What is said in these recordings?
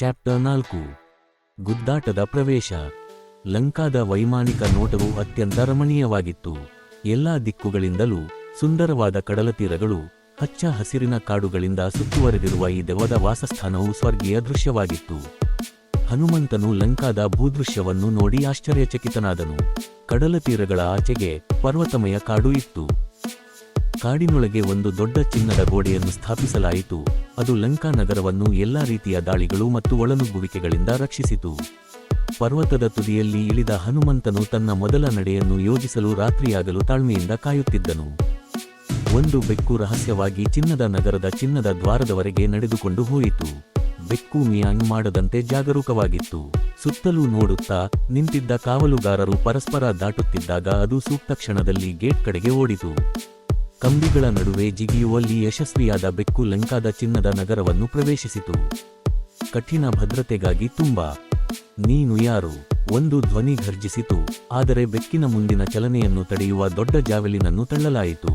Chapter ನಾಲ್ಕು ಗುದ್ದಾಟದ ಪ್ರವೇಶ. ಲಂಕಾದ ವೈಮಾನಿಕ ನೋಟವು ಅತ್ಯಂತ ರಮಣೀಯವಾಗಿತ್ತು. ಎಲ್ಲಾ ದಿಕ್ಕುಗಳಿಂದಲೂ ಸುಂದರವಾದ ಕಡಲತೀರಗಳು ಹಚ್ಚ ಹಸಿರಿನ ಕಾಡುಗಳಿಂದ ಸುತ್ತುವರೆದಿರುವ ಈ ದೆವದ ವಾಸಸ್ಥಾನವು ಸ್ವರ್ಗೀಯ ದೃಶ್ಯವಾಗಿತ್ತು. ಹನುಮಂತನು ಲಂಕಾದ ಭೂದೃಶ್ಯವನ್ನು ನೋಡಿ ಆಶ್ಚರ್ಯಚಕಿತನಾದನು. ಕಡಲತೀರಗಳ ಆಚೆಗೆ ಪರ್ವತಮಯ ಕಾಡು ಇತ್ತು. ಕಾಡಿನೊಳಗೆ ಒಂದು ದೊಡ್ಡ ಚಿನ್ನದ ಗೋಡೆಯನ್ನು ಸ್ಥಾಪಿಸಲಾಯಿತು. ಅದು ಲಂಕಾ ನಗರವನ್ನು ಎಲ್ಲಾ ರೀತಿಯ ದಾಳಿಗಳು ಮತ್ತು ಒಳನುಗ್ಗುವಿಕೆಗಳಿಂದ ರಕ್ಷಿಸಿತು. ಪರ್ವತದ ತುದಿಯಲ್ಲಿ ಇಳಿದ ಹನುಮಂತನು ತನ್ನ ಮೊದಲ ನಡೆಯನ್ನು ಯೋಜಿಸಲು ರಾತ್ರಿಯಾಗಲು ತಾಳ್ಮೆಯಿಂದ ಕಾಯುತ್ತಿದ್ದನು. ಒಂದು ಬೆಕ್ಕು ರಹಸ್ಯವಾಗಿ ಚಿನ್ನದ ನಗರದ ಚಿನ್ನದ ದ್ವಾರದವರೆಗೆ ನಡೆದುಕೊಂಡು ಹೋಯಿತು. ಬೆಕ್ಕು ಮಿಯಾಂಗ್ ಮಾಡದಂತೆ ಜಾಗರೂಕವಾಗಿತ್ತು. ಸುತ್ತಲೂ ನೋಡುತ್ತಾ ನಿಂತಿದ್ದ ಕಾವಲುಗಾರರು ಪರಸ್ಪರ ದಾಟುತ್ತಿದ್ದಾಗ ಅದು ಸೂಕ್ತ ಕ್ಷಣದಲ್ಲಿ ಗೇಟ್ ಕಡೆಗೆ ಓಡಿತು. ಕಂಬಿಗಳ ನಡುವೆ ಜಿಗಿಯುವಲ್ಲಿ ಯಶಸ್ವಿಯಾದ ಬೆಕ್ಕು ಲಂಕಾದ ಚಿನ್ನದ ನಗರವನ್ನು ಪ್ರವೇಶಿಸಿತು. ಕಠಿಣ ಭದ್ರತೆಗಾಗಿ ತುಂಬಾ. ನೀನು ಯಾರು? ಒಂದು ಧ್ವನಿ ಘರ್ಜಿಸಿತು, ಆದರೆ ಬೆಕ್ಕಿನ ಮುಂದಿನ ಚಲನೆಯನ್ನು ತಡೆಯುವ ದೊಡ್ಡ ಜಾವೆಲಿನನ್ನು ತಳ್ಳಲಾಯಿತು.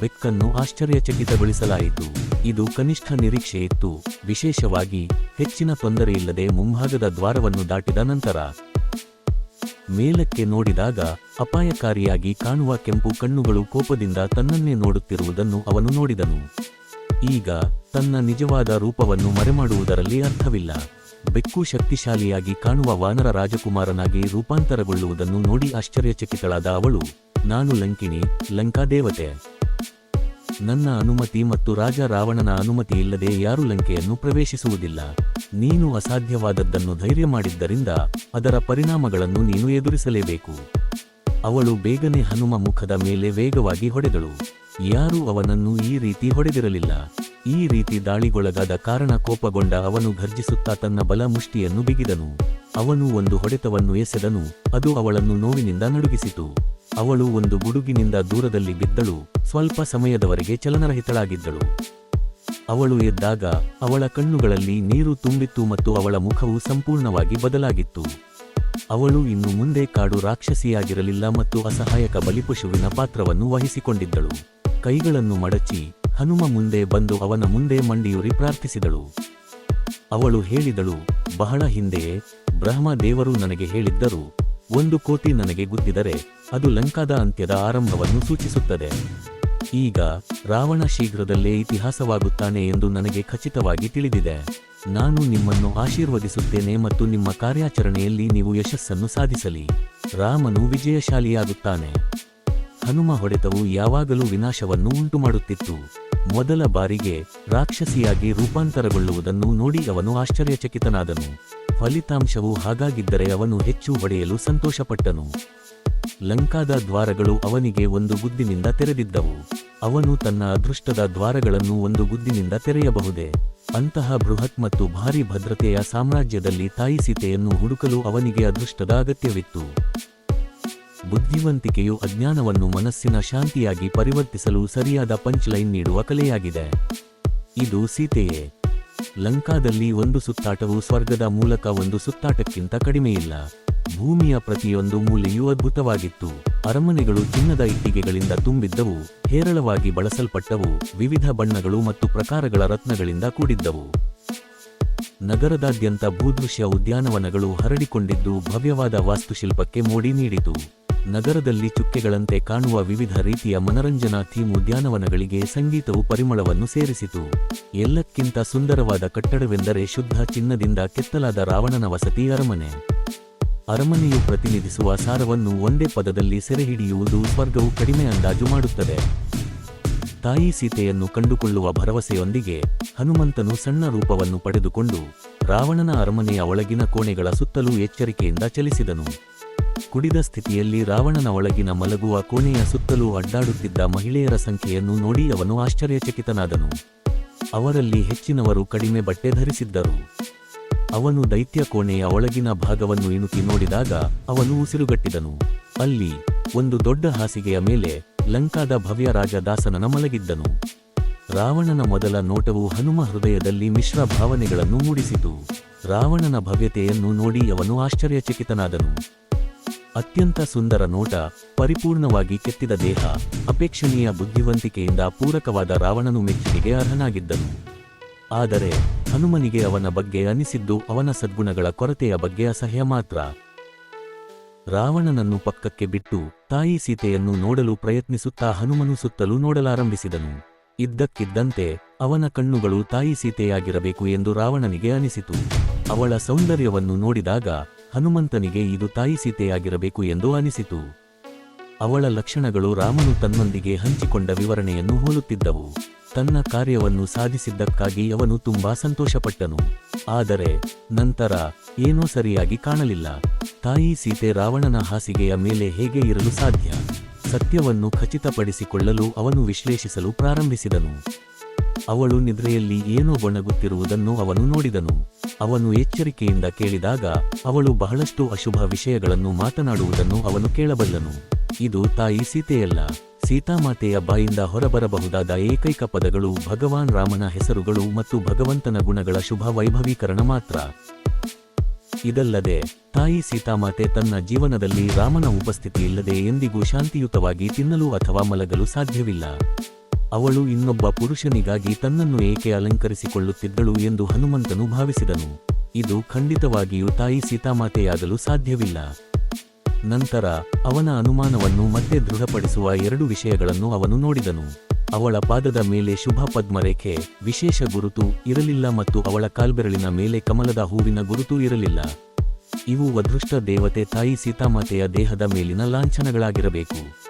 ಬೆಕ್ಕನ್ನು ಆಶ್ಚರ್ಯಚಕಿತಗೊಳಿಸಲಾಯಿತು. ಇದು ಕನಿಷ್ಠ ನಿರೀಕ್ಷೆ ಇತ್ತು. ವಿಶೇಷವಾಗಿ ಹೆಚ್ಚಿನ ತೊಂದರೆಯಿಲ್ಲದೆ ಮುಂಭಾಗದ ದ್ವಾರವನ್ನು ದಾಟಿದ ನಂತರ. ಮೇಲಕ್ಕೆ ನೋಡಿದಾಗ ಅಪಾಯಕಾರಿಯಾಗಿ ಕಾಣುವ ಕೆಂಪು ಕಣ್ಣುಗಳು ಕೋಪದಿಂದ ತನ್ನನ್ನೇ ನೋಡುತ್ತಿರುವುದನ್ನು ಅವನು ನೋಡಿದನು. ಈಗ ತನ್ನ ನಿಜವಾದ ರೂಪವನ್ನು ಮರೆಮಾಡುವುದರಲ್ಲಿ ಅರ್ಥವಿಲ್ಲ. ಬೆಕ್ಕು ಶಕ್ತಿಶಾಲಿಯಾಗಿ ಕಾಣುವ ವಾನರ ರಾಜಕುಮಾರನಾಗಿ ರೂಪಾಂತರಗೊಳ್ಳುವುದನ್ನು ನೋಡಿ ಆಶ್ಚರ್ಯಚಕಿತಳಾದ ಅವಳು, ನಾನು ಲಂಕಿಣಿ, ಲಂಕಾದೇವತೆ. ನನ್ನ ಅನುಮತಿ ಮತ್ತು ರಾಜ ರಾವಣನ ಅನುಮತಿ ಇಲ್ಲದೆ ಯಾರೂ ಲಂಕೆಯನ್ನು ಪ್ರವೇಶಿಸುವುದಿಲ್ಲ. ನೀನು ಅಸಾಧ್ಯವಾದದ್ದನ್ನು ಧೈರ್ಯ ಮಾಡಿದ್ದರಿಂದ ಅದರ ಪರಿಣಾಮಗಳನ್ನು ನೀನು ಎದುರಿಸಲೇಬೇಕು. ಅವಳು ಬೇಗನೆ ಹನುಮ ಮುಖದ ಮೇಲೆ ವೇಗವಾಗಿ ಹೊಡೆದಳು. ಯಾರೂ ಅವನನ್ನು ಈ ರೀತಿ ಹೊಡೆದಿರಲಿಲ್ಲ. ಈ ರೀತಿ ದಾಳಿಗೊಳಗಾದ ಕಾರಣ ಕೋಪಗೊಂಡ ಅವನು ಘರ್ಜಿಸುತ್ತಾ ತನ್ನ ಬಲ ಮುಷ್ಟಿಯನ್ನು ಬಿಗಿದನು. ಅವನು ಒಂದು ಹೊಡೆತವನ್ನು ಎಸೆದನು. ಅದು ಅವಳನ್ನು ನೋವಿನಿಂದ ನಡುಗಿಸಿತು. ಅವಳು ಒಂದು ಗುಡುಗಿನಿಂದ ದೂರದಲ್ಲಿ ಬಿದ್ದಳು. ಸ್ವಲ್ಪ ಸಮಯದವರೆಗೆ ಚಲನರಹಿತಳಾಗಿದ್ದಳು. ಅವಳು ಎದ್ದಾಗ ಅವಳ ಕಣ್ಣುಗಳಲ್ಲಿ ನೀರು ತುಂಬಿತ್ತು ಮತ್ತು ಅವಳ ಮುಖವು ಸಂಪೂರ್ಣವಾಗಿ ಬದಲಾಗಿತ್ತು. ಅವಳು ಇನ್ನು ಮುಂದೆ ಕಾಡು ರಾಕ್ಷಸಿಯಾಗಿರಲಿಲ್ಲ ಮತ್ತು ಅಸಹಾಯಕ ಬಲಿಪಶುವಿನ ಪಾತ್ರವನ್ನು ವಹಿಸಿಕೊಂಡಿದ್ದಳು. ಕೈಗಳನ್ನು ಮಡಚಿ ಹನುಮ ಮುಂದೆ ಬಂದು ಅವನ ಮುಂದೆ ಮಂಡಿಯೂರಿ ಪ್ರಾರ್ಥಿಸಿದಳು. ಅವಳು ಹೇಳಿದಳು, ಬಹಳ ಹಿಂದೆಯೇ, ಬ್ರಹ್ಮ ದೇವರು ನನಗೆ ಹೇಳಿದ್ದರು. ಒಂದು ಕೋಟಿ ನನಗೆ ಗುದ್ದಿದರೆ ಅದು ಲಂಕಾದ ಅಂತ್ಯದ ಆರಂಭವನ್ನು ಸೂಚಿಸುತ್ತದೆ. ಈಗ ರಾವಣ ಶೀಘ್ರದಲ್ಲೇ ಇತಿಹಾಸವಾಗುತ್ತಾನೆ ಎಂದು ನನಗೆ ಖಚಿತವಾಗಿ ತಿಳಿದಿದೆ. ನಾನು ನಿಮ್ಮನ್ನು ಆಶೀರ್ವದಿಸುತ್ತೇನೆ ಮತ್ತು ನಿಮ್ಮ ಕಾರ್ಯಾಚರಣೆಯಲ್ಲಿ ನೀವು ಯಶಸ್ಸನ್ನು ಸಾಧಿಸಲಿ. ರಾಮನು ವಿಜಯಶಾಲಿಯಾಗುತ್ತಾನೆ. ಹನುಮ ಹೊಡೆತವು ಯಾವಾಗಲೂ ವಿನಾಶವನ್ನು ಉಂಟುಮಾಡುತ್ತಿತ್ತು. ಮೊದಲ ಬಾರಿಗೆ ರಾಕ್ಷಸಿಯಾಗಿ ರೂಪಾಂತರಗೊಳ್ಳುವುದನ್ನು ನೋಡಿ ಅವನು ಆಶ್ಚರ್ಯಚಕಿತನಾದನು. ಫಲಿತಾಂಶವು ಹಾಗಾಗಿದ್ದರೆ ಅವನು ಹೆಚ್ಚು ಹೊಡೆಯಲು ಸಂತೋಷಪಟ್ಟನು. ಲಂಕಾದ ದ್ವಾರಗಳು ಅವನಿಗೆ ಒಂದು ಗುದ್ದಿನಿಂದ ತೆರೆದಿದ್ದವು. ಅವನು ತನ್ನ ಅದೃಷ್ಟದ ದ್ವಾರಗಳನ್ನು ಒಂದು ಗುದ್ದಿನಿಂದ ತೆರೆಯಬಹುದೇ? ಅಂತಹ ಬೃಹತ್ ಮತ್ತು ಭಾರಿ ಭದ್ರತೆಯ ಸಾಮ್ರಾಜ್ಯದಲ್ಲಿ ತಾಯಿ ಸೀತೆಯನ್ನು ಹುಡುಕಲು ಅವನಿಗೆ ಅದೃಷ್ಟದ ಅಗತ್ಯವಿತ್ತು. ಬುದ್ಧಿವಂತಿಕೆಯು ಅಜ್ಞಾನವನ್ನು ಮನಸ್ಸಿನ ಶಾಂತಿಯಾಗಿ ಪರಿವರ್ತಿಸಲು ಸರಿಯಾದ ಪಂಚ್ ಲೈನ್ ನೀಡುವ ಕಲೆಯಾಗಿದೆ. ಇದು ಸೀತೆಯೇ. ಲಂಕಾದಲ್ಲಿ ಒಂದು ಸುತ್ತಾಟವು ಸ್ವರ್ಗದ ಮೂಲಕ ಒಂದು ಸುತ್ತಾಟಕ್ಕಿಂತ ಕಡಿಮೆಯಿಲ್ಲ. ಭೂಮಿಯ ಪ್ರತಿಯೊಂದು ಮೂಲೆಯೂ ಅದ್ಭುತವಾಗಿತ್ತು. ಅರಮನೆಗಳು ಚಿನ್ನದ ಇಟ್ಟಿಗೆಗಳಿಂದ ತುಂಬಿದ್ದವು, ಹೇರಳವಾಗಿ ಬಳಸಲ್ಪಟ್ಟವು, ವಿವಿಧ ಬಣ್ಣಗಳು ಮತ್ತು ಪ್ರಕಾರಗಳ ರತ್ನಗಳಿಂದ ಕೂಡಿದ್ದವು. ನಗರದಾದ್ಯಂತ ಭೂದೃಶ್ಯ ಉದ್ಯಾನವನಗಳು ಹರಡಿಕೊಂಡಿದ್ದು ಭವ್ಯವಾದ ವಾಸ್ತುಶಿಲ್ಪಕ್ಕೆ ಮೋಡಿ ನೀಡಿತು. ನಗರದಲ್ಲಿ ಚುಕ್ಕೆಗಳಂತೆ ಕಾಣುವ ವಿವಿಧ ರೀತಿಯ ಮನರಂಜನಾ ಥೀಮ್ ಉದ್ಯಾನವನಗಳಿಗೆ ಸಂಗೀತವು ಪರಿಮಳವನ್ನು ಸೇರಿಸಿತು. ಎಲ್ಲಕ್ಕಿಂತ ಸುಂದರವಾದ ಕಟ್ಟಡವೆಂದರೆ ಶುದ್ಧ ಚಿನ್ನದಿಂದ ಕೆತ್ತಲಾದ ರಾವಣನ ವಸತಿ ಅರಮನೆ. ಅರಮನೆಯು ಪ್ರತಿನಿಧಿಸುವ ಸಾರವನ್ನು ಒಂದೇ ಪದದಲ್ಲಿ ಸೆರೆಹಿಡಿಯುವುದು ಸ್ವರ್ಗವು ಕಡಿಮೆ ಅಂದಾಜು ಮಾಡುತ್ತದೆ. ತಾಯಿ ಸೀತೆಯನ್ನು ಕಂಡುಕೊಳ್ಳುವ ಭರವಸೆಯೊಂದಿಗೆ ಹನುಮಂತನು ಸಣ್ಣ ರೂಪವನ್ನು ಪಡೆದುಕೊಂಡು ರಾವಣನ ಅರಮನೆಯ ಒಳಗಿನ ಕೋಣೆಗಳ ಸುತ್ತಲೂ ಎಚ್ಚರಿಕೆಯಿಂದ ಚಲಿಸಿದನು. ಕುಡಿದ ಸ್ಥಿತಿಯಲ್ಲಿ ರಾವಣನ ಒಳಗಿನ ಮಲಗುವ ಕೋಣೆಯ ಸುತ್ತಲೂ ಅಡ್ಡಾಡುತ್ತಿದ್ದ ಮಹಿಳೆಯರ ಸಂಖ್ಯೆಯನ್ನು ನೋಡಿ ಅವನು ಆಶ್ಚರ್ಯಚಕಿತನಾದನು. ಅವರಲ್ಲಿ ಹೆಚ್ಚಿನವರು ಕಡಿಮೆ ಬಟ್ಟೆ ಧರಿಸಿದ್ದರು. ಅವನು ದೈತ್ಯ ಕೋಣೆಯ ಒಳಗಿನ ಭಾಗವನ್ನು ಇಣುಕಿ ನೋಡಿದಾಗ ಅವನು ಉಸಿರುಗಟ್ಟಿದನು. ಅಲ್ಲಿ ಒಂದು ದೊಡ್ಡ ಹಾಸಿಗೆಯ ಮೇಲೆ ಲಂಕಾದ ಭವ್ಯ ರಾಜ ದಾಸನನ ಮಲಗಿದ್ದನು. ರಾವಣನ ಮೊದಲ ನೋಟವು ಹನುಮ ಹೃದಯದಲ್ಲಿ ಮಿಶ್ರ ಭಾವನೆಗಳನ್ನು ಮೂಡಿಸಿತು. ರಾವಣನ ಭವ್ಯತೆಯನ್ನು ನೋಡಿ ಅವನು ಆಶ್ಚರ್ಯಚಕಿತನಾದನು. ಅತ್ಯಂತ ಸುಂದರ ನೋಟ, ಪರಿಪೂರ್ಣವಾಗಿ ಕೆತ್ತಿದ ದೇಹ, ಅಪೇಕ್ಷಣೀಯ ಬುದ್ಧಿವಂತಿಕೆಯಿಂದ ಪೂರಕವಾದ ರಾವಣನು ಮೆಚ್ಚುಗೆಗೆ ಅರ್ಹನಾಗಿದ್ದನು. ಆದರೆ ಹನುಮನಿಗೆ ಅವನ ಬಗ್ಗೆ ಅನಿಸಿದ್ದು ಅವನ ಸದ್ಗುಣಗಳ ಕೊರತೆಯ ಬಗ್ಗೆ ಅಸಹ್ಯ ಮಾತ್ರ. ರಾವಣನನ್ನು ಪಕ್ಕಕ್ಕೆ ಬಿಟ್ಟು ತಾಯಿ ಸೀತೆಯನ್ನು ನೋಡಲು ಪ್ರಯತ್ನಿಸುತ್ತಾ ಹನುಮನು ಸುತ್ತಲೂ ನೋಡಲಾರಂಭಿಸಿದನು. ಇದ್ದಕ್ಕಿದ್ದಂತೆ ಅವನ ಕಣ್ಣುಗಳು ತಾಯಿ ಸೀತೆಯಾಗಿರಬೇಕು ಎಂದು ರಾವಣನಿಗೆ ಅನಿಸಿತು. ಅವಳ ಸೌಂದರ್ಯವನ್ನು ನೋಡಿದಾಗ ಹನುಮಂತನಿಗೆ ಇದು ತಾಯಿ ಸೀತೆಯಾಗಿರಬೇಕು ಎಂದು ಅನಿಸಿತು. ಅವಳ ಲಕ್ಷಣಗಳು ರಾಮನು ತನ್ನೊಂದಿಗೆ ಹಂಚಿಕೊಂಡ ವಿವರಣೆಯನ್ನು ಹೋಲುತ್ತಿದ್ದವು. ತನ್ನ ಕಾರ್ಯವನ್ನು ಸಾಧಿಸಿದ್ದಕ್ಕಾಗಿ ಅವನು ತುಂಬಾ ಸಂತೋಷಪಟ್ಟನು. ಆದರೆ ನಂತರ ಏನೂ ಸರಿಯಾಗಿ ಕಾಣಲಿಲ್ಲ. ತಾಯಿ ಸೀತೆ ರಾವಣನ ಹಾಸಿಗೆಯ ಮೇಲೆ ಹೇಗೆ ಇರಲು ಸಾಧ್ಯ? ಸತ್ಯವನ್ನು ಖಚಿತಪಡಿಸಿಕೊಳ್ಳಲು ಅವನು ವಿಶ್ಲೇಷಿಸಲು ಪ್ರಾರಂಭಿಸಿದನು. ಅವಳು ನಿದ್ರೆಯಲ್ಲಿ ಏನೋ ಬಣಗುತ್ತಿರುವುದನ್ನು ಅವನು ನೋಡಿದನು. ಅವನು ಎಚ್ಚರಿಕೆಯಿಂದ ಕೇಳಿದಾಗ, ಅವಳು ಬಹಳಷ್ಟು ಅಶುಭ ವಿಷಯಗಳನ್ನು ಮಾತನಾಡುವುದನ್ನು ಅವನು ಕೇಳಬಲ್ಲನು. ಇದು ತಾಯಿ ಸೀತೆಯಲ್ಲ. ಸೀತಾಮಾತೆಯ ಬಾಯಿಂದ ಹೊರಬರಬಹುದಾದ ಏಕೈಕ ಪದಗಳು ಭಗವಾನ್ ರಾಮನ ಹೆಸರುಗಳು ಮತ್ತು ಭಗವಂತನ ಗುಣಗಳ ಶುಭ ವೈಭವೀಕರಣ ಮಾತ್ರ. ಇದಲ್ಲದೆ, ತಾಯಿ ಸೀತಾಮಾತೆ ತನ್ನ ಜೀವನದಲ್ಲಿ ರಾಮನ ಉಪಸ್ಥಿತಿಯಿಲ್ಲದೆ ಎಂದಿಗೂ ಶಾಂತಿಯುತವಾಗಿ ತಿನ್ನಲು ಅಥವಾ ಮಲಗಲು ಸಾಧ್ಯವಿಲ್ಲ. ಅವಳು ಇನ್ನೊಬ್ಬ ಪುರುಷನಿಗಾಗಿ ತನ್ನನ್ನು ಏಕೆ ಅಲಂಕರಿಸಿಕೊಳ್ಳುತ್ತಿದ್ದಳು ಎಂದು ಹನುಮಂತನು ಭಾವಿಸಿದನು. ಇದು ಖಂಡಿತವಾಗಿಯೂ ತಾಯಿ ಸೀತಾಮಾತೆಯಾಗಲು ಸಾಧ್ಯವಿಲ್ಲ. ನಂತರ ಅವನ ಅನುಮಾನವನ್ನು ಮತ್ತೆ ದೃಢಪಡಿಸುವ ಎರಡು ವಿಷಯಗಳನ್ನು ಅವನು ನೋಡಿದನು. ಅವಳ ಪಾದದ ಮೇಲೆ ಶುಭ ಪದ್ಮರೇಖೆ, ವಿಶೇಷ ಗುರುತು ಇರಲಿಲ್ಲ ಮತ್ತು ಅವಳ ಕಾಲ್ಬೆರಳಿನ ಮೇಲೆ ಕಮಲದ ಹೂವಿನ ಗುರುತು ಇರಲಿಲ್ಲ. ಇವು ಅದೃಷ್ಟ ದೇವತೆ ತಾಯಿ ಸೀತಾಮಾತೆಯ ದೇಹದ ಮೇಲಿನ ಲಾಂಛನಗಳಾಗಿರಬೇಕು.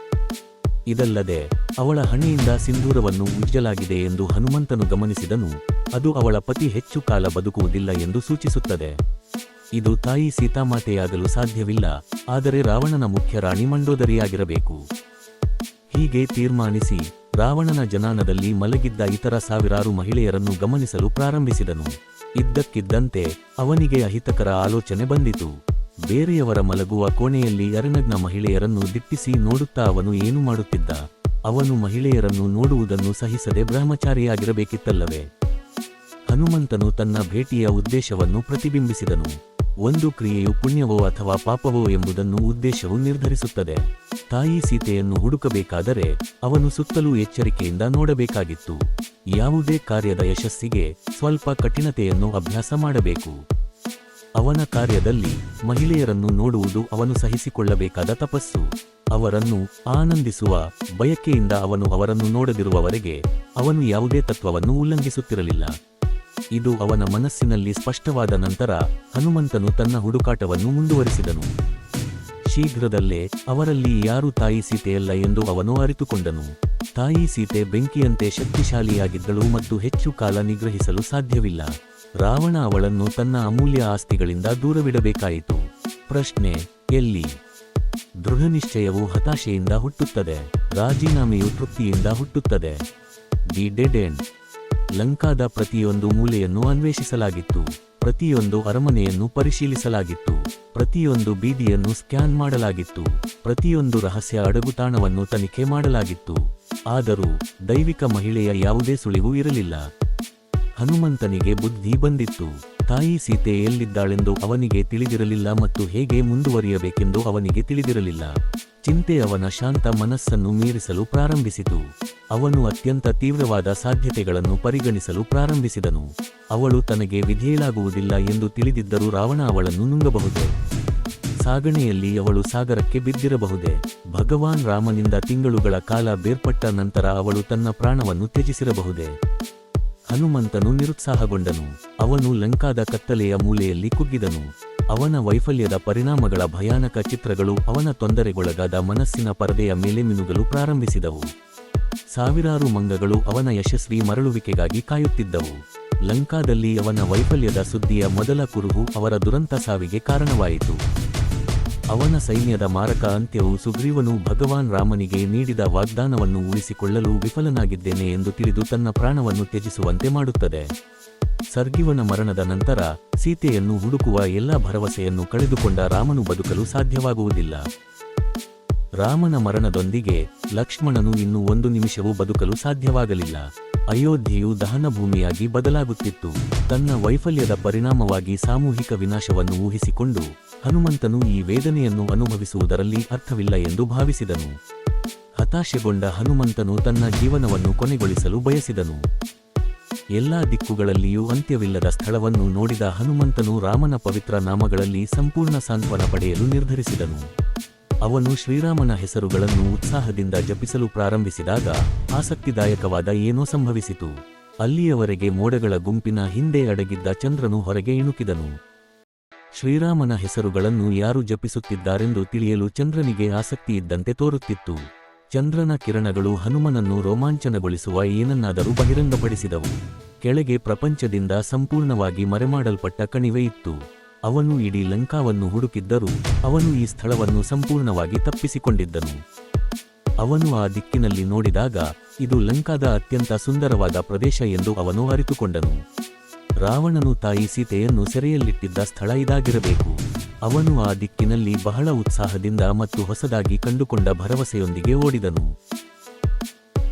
ಇದಲ್ಲದೆ, ಅವಳ ಹಣೆಯಿಂದ ಸಿಂಧೂರವನ್ನು ಉಜ್ಜಲಾಗಿದೆ ಎಂದು ಹನುಮಂತನು ಗಮನಿಸಿದನು. ಅದು ಅವಳ ಪತಿ ಹೆಚ್ಚು ಕಾಲ ಬದುಕುವುದಿಲ್ಲ ಎಂದು ಸೂಚಿಸುತ್ತದೆ. ಇದು ತಾಯಿ ಸೀತಾಮಾತೆಯಾಗಲು ಸಾಧ್ಯವಿಲ್ಲ, ಆದರೆ ರಾವಣನ ಮುಖ್ಯ ರಾಣಿ ಮಂಡೋದರಿಯಾಗಿರಬೇಕು. ಹೀಗೆ ತೀರ್ಮಾನಿಸಿ, ರಾವಣನ ಜನಾನದಲ್ಲಿ ಮಲಗಿದ್ದ ಇತರ ಸಾವಿರಾರು ಮಹಿಳೆಯರನ್ನು ಗಮನಿಸಲು ಪ್ರಾರಂಭಿಸಿದನು. ಇದ್ದಕ್ಕಿದ್ದಂತೆ, ಅವನಿಗೆ ಅಹಿತಕರ ಆಲೋಚನೆ ಬಂದಿತು. ಬೇರೆಯವರ ಮಲಗುವ ಕೋಣೆಯಲ್ಲಿ ಅರಿನಗ್ನ ಮಹಿಳೆಯರನ್ನು ದಿಟ್ಟಿಸಿ ನೋಡುತ್ತಾ ಅವನು ಏನು ಮಾಡುತ್ತಿದ್ದ? ಅವನು ಮಹಿಳೆಯರನ್ನು ನೋಡುವುದನ್ನು ಸಹಿಸದೆ ಬ್ರಹ್ಮಚಾರಿಯಾಗಿರಬೇಕಿತ್ತಲ್ಲವೇ? ಹನುಮಂತನು ತನ್ನ ಭೇಟಿಯ ಉದ್ದೇಶವನ್ನು ಪ್ರತಿಬಿಂಬಿಸಿದನು. ಒಂದು ಕ್ರಿಯೆಯು ಪುಣ್ಯವೋ ಅಥವಾ ಪಾಪವೋ ಎಂಬುದನ್ನು ಉದ್ದೇಶವು ನಿರ್ಧರಿಸುತ್ತದೆ. ತಾಯಿ ಸೀತೆಯನ್ನು ಹುಡುಕಬೇಕಾದರೆ ಅವನು ಸುತ್ತಲೂ ಎಚ್ಚರಿಕೆಯಿಂದ ನೋಡಬೇಕಾಗಿತ್ತು. ಯಾವುದೇ ಕಾರ್ಯದ ಯಶಸ್ಸಿಗೆ ಸ್ವಲ್ಪ ಕಠಿಣತೆಯನ್ನು ಅಭ್ಯಾಸ ಮಾಡಬೇಕು. ಅವನ ಕಾರ್ಯದಲ್ಲಿ ಮಹಿಳೆಯರನ್ನು ನೋಡುವುದು ಅವನು ಸಹಿಸಿಕೊಳ್ಳಬೇಕಾದ ತಪಸ್ಸು. ಅವರನ್ನು ಆನಂದಿಸುವ ಬಯಕೆಯಿಂದ ಅವನು ಅವರನ್ನು ನೋಡದಿರುವವರೆಗೆ ಅವನು ಯಾವುದೇ ತತ್ವವನ್ನು ಉಲ್ಲಂಘಿಸುತ್ತಿರಲಿಲ್ಲ. ಇದು ಅವನ ಮನಸ್ಸಿನಲ್ಲಿ ಸ್ಪಷ್ಟವಾದ ನಂತರ ಹನುಮಂತನು ತನ್ನ ಹುಡುಕಾಟವನ್ನು ಮುಂದುವರಿಸಿದನು. ಶೀಘ್ರದಲ್ಲೇ ಅವರಲ್ಲಿ ಯಾರು ತಾಯಿ ಸೀತೆಯಲ್ಲ ಎಂದು ಅವನು ಅರಿತುಕೊಂಡನು. ತಾಯಿ ಸೀತೆ ಬೆಂಕಿಯಂತೆ ಶಕ್ತಿಶಾಲಿಯಾಗಿದ್ದಳು ಮತ್ತು ಹೆಚ್ಚು ಕಾಲ ನಿಗ್ರಹಿಸಲು ಸಾಧ್ಯವಿಲ್ಲ. ರಾವಣ ಅವಳನ್ನು ತನ್ನ ಅಮೂಲ್ಯ ಆಸ್ತಿಗಳಿಂದ ದೂರವಿಡಬೇಕಾಯಿತು. ಪ್ರಶ್ನೆ, ಎಲ್ಲಿ? ದೃಢನಿಶ್ಚಯವು ಹತಾಶೆಯಿಂದ ಹುಟ್ಟುತ್ತದೆ. ರಾಜೀನಾಮೆಯು ತೃಪ್ತಿಯಿಂದ ಹುಟ್ಟುತ್ತದೆ. The dead end. ಲಂಕಾದ ಪ್ರತಿಯೊಂದು ಮೂಲೆಯನ್ನು ಅನ್ವೇಷಿಸಲಾಗಿತ್ತು. ಪ್ರತಿಯೊಂದು ಅರಮನೆಯನ್ನು ಪರಿಶೀಲಿಸಲಾಗಿತ್ತು. ಪ್ರತಿಯೊಂದು ಬೀದಿಯನ್ನು ಸ್ಕ್ಯಾನ್ ಮಾಡಲಾಗಿತ್ತು. ಪ್ರತಿಯೊಂದು ರಹಸ್ಯ ಅಡಗುತಾಣವನ್ನು ತನಿಖೆ ಮಾಡಲಾಗಿತ್ತು. ಆದರೂ ದೈವಿಕ ಮಹಿಳೆಯ ಯಾವುದೇ ಸುಳಿವು ಇರಲಿಲ್ಲ. ಹನುಮಂತನಿಗೆ ಬುದ್ಧಿ ಬಂದಿತ್ತು. ತಾಯಿ ಸೀತೆ ಎಲ್ಲಿದ್ದಾಳೆಂದು ಅವನಿಗೆ ತಿಳಿದಿರಲಿಲ್ಲ ಮತ್ತು ಹೇಗೆ ಮುಂದುವರಿಯಬೇಕೆಂದು ಅವನಿಗೆ ತಿಳಿದಿರಲಿಲ್ಲ. ಚಿಂತೆ ಅವನ ಶಾಂತ ಮನಸ್ಸನ್ನು ಮೀರಿಸಲು ಪ್ರಾರಂಭಿಸಿತು. ಅವನು ಅತ್ಯಂತ ತೀವ್ರವಾದ ಸಾಧ್ಯತೆಗಳನ್ನು ಪರಿಗಣಿಸಲು ಪ್ರಾರಂಭಿಸಿದನು. ಅವಳು ತನಗೆ ವಿಧೇಯಲಾಗುವುದಿಲ್ಲ ಎಂದು ತಿಳಿದಿದ್ದರೂ ರಾವಣ ಅವಳನ್ನು ನುಂಗಬಹುದೇ? ಸಾಗಣೆಯಲ್ಲಿ ಅವಳು ಸಾಗರಕ್ಕೆ ಬಿದ್ದಿರಬಹುದೇ? ಭಗವಾನ್ ರಾಮನಿಂದ ತಿಂಗಳುಗಳ ಕಾಲ ಬೇರ್ಪಟ್ಟ ನಂತರ ಅವಳು ತನ್ನ ಪ್ರಾಣವನ್ನು ತ್ಯಜಿಸಿರಬಹುದೇ? ಹನುಮಂತನು ನಿರುತ್ಸಾಹಗೊಂಡನು ಅವನು ಲಂಕಾದ ಕತ್ತಲೆಯ ಮೂಲೆಯಲ್ಲಿ ಕುಗ್ಗಿದನು. ಅವನ ವೈಫಲ್ಯದ ಪರಿಣಾಮಗಳ ಭಯಾನಕ ಚಿತ್ರಗಳು ಅವನ ತೊಂದರೆಗೊಳಗಾದ ಮನಸ್ಸಿನ ಪರದೆಯ ಮೇಲೆ ಮಿನುಗಲು ಪ್ರಾರಂಭಿಸಿದವು. ಸಾವಿರಾರು ಮಂಗಗಳು ಅವನ ಯಶಸ್ವಿ ಮರಳುವಿಕೆಗಾಗಿ ಕಾಯುತ್ತಿದ್ದವು. ಲಂಕಾದಲ್ಲಿ ಅವನ ವೈಫಲ್ಯದ ಸುದ್ದಿಯ ಮೊದಲ ಕುರುಹು ಅವರ ದುರಂತ ಸಾವಿಗೆ ಕಾರಣವಾಯಿತು. ಅವನ ಸೈನ್ಯದ ಮಾರಕ ಅಂತ್ಯವು ಸುಗ್ರೀವನು ಭಗವಾನ್ ರಾಮನಿಗೆ ನೀಡಿದ ವಾಗ್ದಾನವನ್ನು ಉಳಿಸಿಕೊಳ್ಳಲು ವಿಫಲನಾಗಿದ್ದೇನೆ ಎಂದು ತಿಳಿದು ತನ್ನ ಪ್ರಾಣವನ್ನು ತ್ಯಜಿಸುವಂತೆ ಮಾಡುತ್ತದೆ. ಸರ್ಗಿವನ ಮರಣದ ನಂತರ ಸೀತೆಯನ್ನು ಹುಡುಕುವ ಎಲ್ಲ ಭರವಸೆಯನ್ನು ಕಳೆದುಕೊಂಡ ರಾಮನು ಬದುಕಲು ಸಾಧ್ಯವಾಗುವುದಿಲ್ಲ. ರಾಮನ ಮರಣದೊಂದಿಗೆ ಲಕ್ಷ್ಮಣನು ಇನ್ನು ಒಂದು ನಿಮಿಷವೂ ಬದುಕಲು ಸಾಧ್ಯವಾಗಲಿಲ್ಲ. ಅಯೋಧ್ಯೆಯು ದಹನ ಭೂಮಿಯಾಗಿ ಬದಲಾಗುತ್ತಿತ್ತು. ತನ್ನ ವೈಫಲ್ಯದ ಪರಿಣಾಮವಾಗಿ ಸಾಮೂಹಿಕ ವಿನಾಶವನ್ನು ಊಹಿಸಿಕೊಂಡು ಹನುಮಂತನು ಈ ವೇದನೆಯನ್ನು ಅನುಭವಿಸುವುದರಲ್ಲಿ ಅರ್ಥವಿಲ್ಲ ಎಂದು ಭಾವಿಸಿದನು. ಹತಾಶೆಗೊಂಡ ಹನುಮಂತನು ತನ್ನ ಜೀವನವನ್ನು ಕೊನೆಗೊಳಿಸಲು ಬಯಸಿದನು. ಎಲ್ಲಾ ದಿಕ್ಕುಗಳಲ್ಲಿಯೂ ಅಂತ್ಯವಿಲ್ಲದ ಸ್ಥಳವನ್ನು ನೋಡಿದ ಹನುಮಂತನು ರಾಮನ ಪವಿತ್ರ ನಾಮಗಳಲ್ಲಿ ಸಂಪೂರ್ಣ ಸಾಂತ್ವನ ಪಡೆಯಲು ನಿರ್ಧರಿಸಿದನು. ಅವನು ಶ್ರೀರಾಮನ ಹೆಸರುಗಳನ್ನು ಉತ್ಸಾಹದಿಂದ ಜಪಿಸಲು ಪ್ರಾರಂಭಿಸಿದಾಗ ಆಸಕ್ತಿದಾಯಕವಾದ ಏನೋ ಸಂಭವಿಸಿತು. ಅಲ್ಲಿಯವರೆಗೆ ಮೋಡಗಳ ಗುಂಪಿನ ಹಿಂದೆ ಅಡಗಿದ್ದ ಚಂದ್ರನು ಹೊರಗೆ ಇಣುಕಿದನು. ಶ್ರೀರಾಮನ ಹೆಸರುಗಳನ್ನು ಯಾರು ಜಪಿಸುತ್ತಿದ್ದಾರೆಂದು ತಿಳಿಯಲು ಚಂದ್ರನಿಗೆ ಆಸಕ್ತಿಯಿದ್ದಂತೆ ತೋರುತ್ತಿತ್ತು. ಚಂದ್ರನ ಕಿರಣಗಳು ಹನುಮನನ್ನು ರೋಮಾಂಚನಗೊಳಿಸುವ ಏನನ್ನಾದರೂ ಬಹಿರಂಗಪಡಿಸಿದವು. ಕೆಳಗೆ ಪ್ರಪಂಚದಿಂದ ಸಂಪೂರ್ಣವಾಗಿ ಮರೆಮಾಡಲ್ಪಟ್ಟ ಕಣಿವೆ ಇತ್ತು. ಅವನು ಇಡೀ ಲಂಕಾವನ್ನು ಹುಡುಕಿದ್ದರೂ ಅವನು ಈ ಸ್ಥಳವನ್ನು ಸಂಪೂರ್ಣವಾಗಿ ತಪ್ಪಿಸಿಕೊಂಡಿದ್ದನು. ಅವನು ಆ ದಿಕ್ಕಿನಲ್ಲಿ ನೋಡಿದಾಗ, ಇದು ಲಂಕಾದ ಅತ್ಯಂತ ಸುಂದರವಾದ ಪ್ರದೇಶ ಎಂದು ಅವನು ಅರಿತುಕೊಂಡನು. ರಾವಣನು ತಾಯಿ ಸೀತೆಯನ್ನು ಸೆರೆಯಲ್ಲಿಟ್ಟಿದ್ದ ಸ್ಥಳ ಇದಾಗಿರಬೇಕು. ಅವನು ಆ ದಿಕ್ಕಿನಲ್ಲಿ ಬಹಳ ಉತ್ಸಾಹದಿಂದ ಮತ್ತು ಹೊಸದಾಗಿ ಕಂಡುಕೊಂಡ ಭರವಸೆಯೊಂದಿಗೆ ಓಡಿದನು.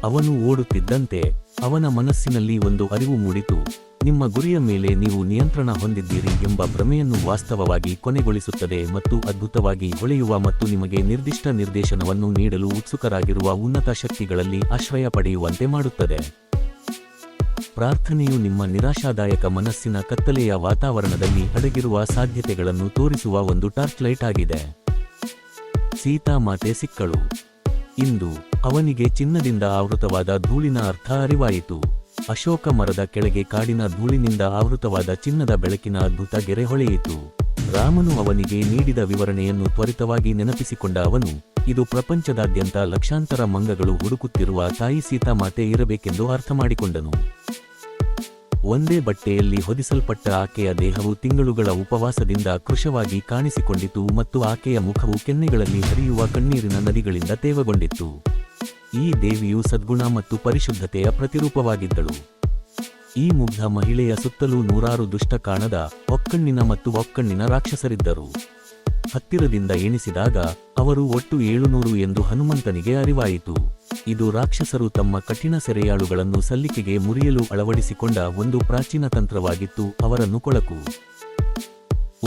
ಅವನು ಓಡುತ್ತಿದ್ದಂತೆ ಅವನ ಮನಸ್ಸಿನಲ್ಲಿ ಒಂದು ಅರಿವು ಮೂಡಿತು. ನಿಮ್ಮ ಗುರಿಯ ಮೇಲೆ ನೀವು ನಿಯಂತ್ರಣ ಹೊಂದಿದ್ದೀರಿ ಎಂಬ ಭ್ರಮೆಯನ್ನು ವಾಸ್ತವವಾಗಿ ಕೊನೆಗೊಳಿಸುತ್ತದೆ ಮತ್ತು ಅದ್ಭುತವಾಗಿ ಹೊಳೆಯುವ ಮತ್ತು ನಿಮಗೆ ನಿರ್ದಿಷ್ಟ ನಿರ್ದೇಶನವನ್ನು ನೀಡಲು ಉತ್ಸುಕರಾಗಿರುವ ಉನ್ನತ ಶಕ್ತಿಗಳಲ್ಲಿ ಆಶ್ರಯ ಪಡೆಯುವಂತೆ ಮಾಡುತ್ತದೆ. ಪ್ರಾರ್ಥನೆಯು ನಿಮ್ಮ ನಿರಾಶಾದಾಯಕ ಮನಸ್ಸಿನ ಕತ್ತಲೆಯ ವಾತಾವರಣದಲ್ಲಿ ಅಡಗಿರುವ ಸಾಧ್ಯತೆಗಳನ್ನು ತೋರಿಸುವ ಒಂದು ಟಾರ್ಚ್ ಲೈಟ್ ಆಗಿದೆ. ಸೀತಾಮಾತೆ ಸಿಕ್ಕಳು. ಇಂದು ಅವನಿಗೆ ಚಿನ್ನದಿಂದ ಆವೃತವಾದ ಧೂಳಿನ ಅರ್ಥ ಅರಿವಾಯಿತು. ಅಶೋಕ ಮರದ ಕೆಳಗೆ ಕಾಡಿನ ಧೂಳಿನಿಂದ ಆವೃತವಾದ ಚಿನ್ನದ ಬೆಳಕಿನ ಅದ್ಭುತ ಗೆರೆ ಹೊಳೆಯಿತು. ರಾಮನು ಅವನಿಗೆ ನೀಡಿದ ವಿವರಣೆಯನ್ನು ತ್ವರಿತವಾಗಿ ನೆನಪಿಸಿಕೊಂಡ ಅವನು, ಇದು ಪ್ರಪಂಚದಾದ್ಯಂತ ಲಕ್ಷಾಂತರ ಮಂಗಗಳು ಹುಡುಕುತ್ತಿರುವ ತಾಯಿ ಸೀತಾಮಾತೆ ಇರಬೇಕೆಂದು ಅರ್ಥಮಾಡಿಕೊಂಡನು. ಒಂದೇ ಬಟ್ಟೆಯಲ್ಲಿ ಹೊದಿಸಲ್ಪಟ್ಟ ಆಕೆಯ ದೇಹವು ತಿಂಗಳುಗಳ ಉಪವಾಸದಿಂದ ಕೃಶವಾಗಿ ಕಾಣಿಸಿಕೊಂಡಿತು ಮತ್ತು ಆಕೆಯ ಮುಖವು ಕೆನ್ನೆಗಳಲ್ಲಿ ಹರಿಯುವ ಕಣ್ಣೀರಿನ ನದಿಗಳಿಂದ ತೇವಗೊಂಡಿತ್ತು. ಈ ದೇವಿಯು ಸದ್ಗುಣ ಮತ್ತು ಪರಿಶುದ್ಧತೆಯ ಪ್ರತಿರೂಪವಾಗಿದ್ದಳು. ಈ ಮುಗ್ಧ ಮಹಿಳೆಯ ಸುತ್ತಲೂ ನೂರಾರು ದುಷ್ಟ ಕಾಣದ ಒಕ್ಕಣ್ಣಿನ ಮತ್ತು ಒಕ್ಕಣ್ಣಿನ ರಾಕ್ಷಸರಿದ್ದರು. ಹತ್ತಿರದಿಂದ ಎಣಿಸಿದಾಗ ಅವರು ಒಟ್ಟು ಏಳುನೂರು ಎಂದು ಹನುಮಂತನಿಗೆ ಅರಿವಾಯಿತು. ಇದು ರಾಕ್ಷಸರು ತಮ್ಮ ಕಠಿಣ ಸೆರೆಯಾಳುಗಳನ್ನು ಸಲ್ಲಿಕೆಗೆ ಮುರಿಯಲು ಅಳವಡಿಸಿಕೊಂಡ ಒಂದು ಪ್ರಾಚೀನ ತಂತ್ರವಾಗಿತ್ತು, ಅವರನ್ನು ಕೊಳಕು.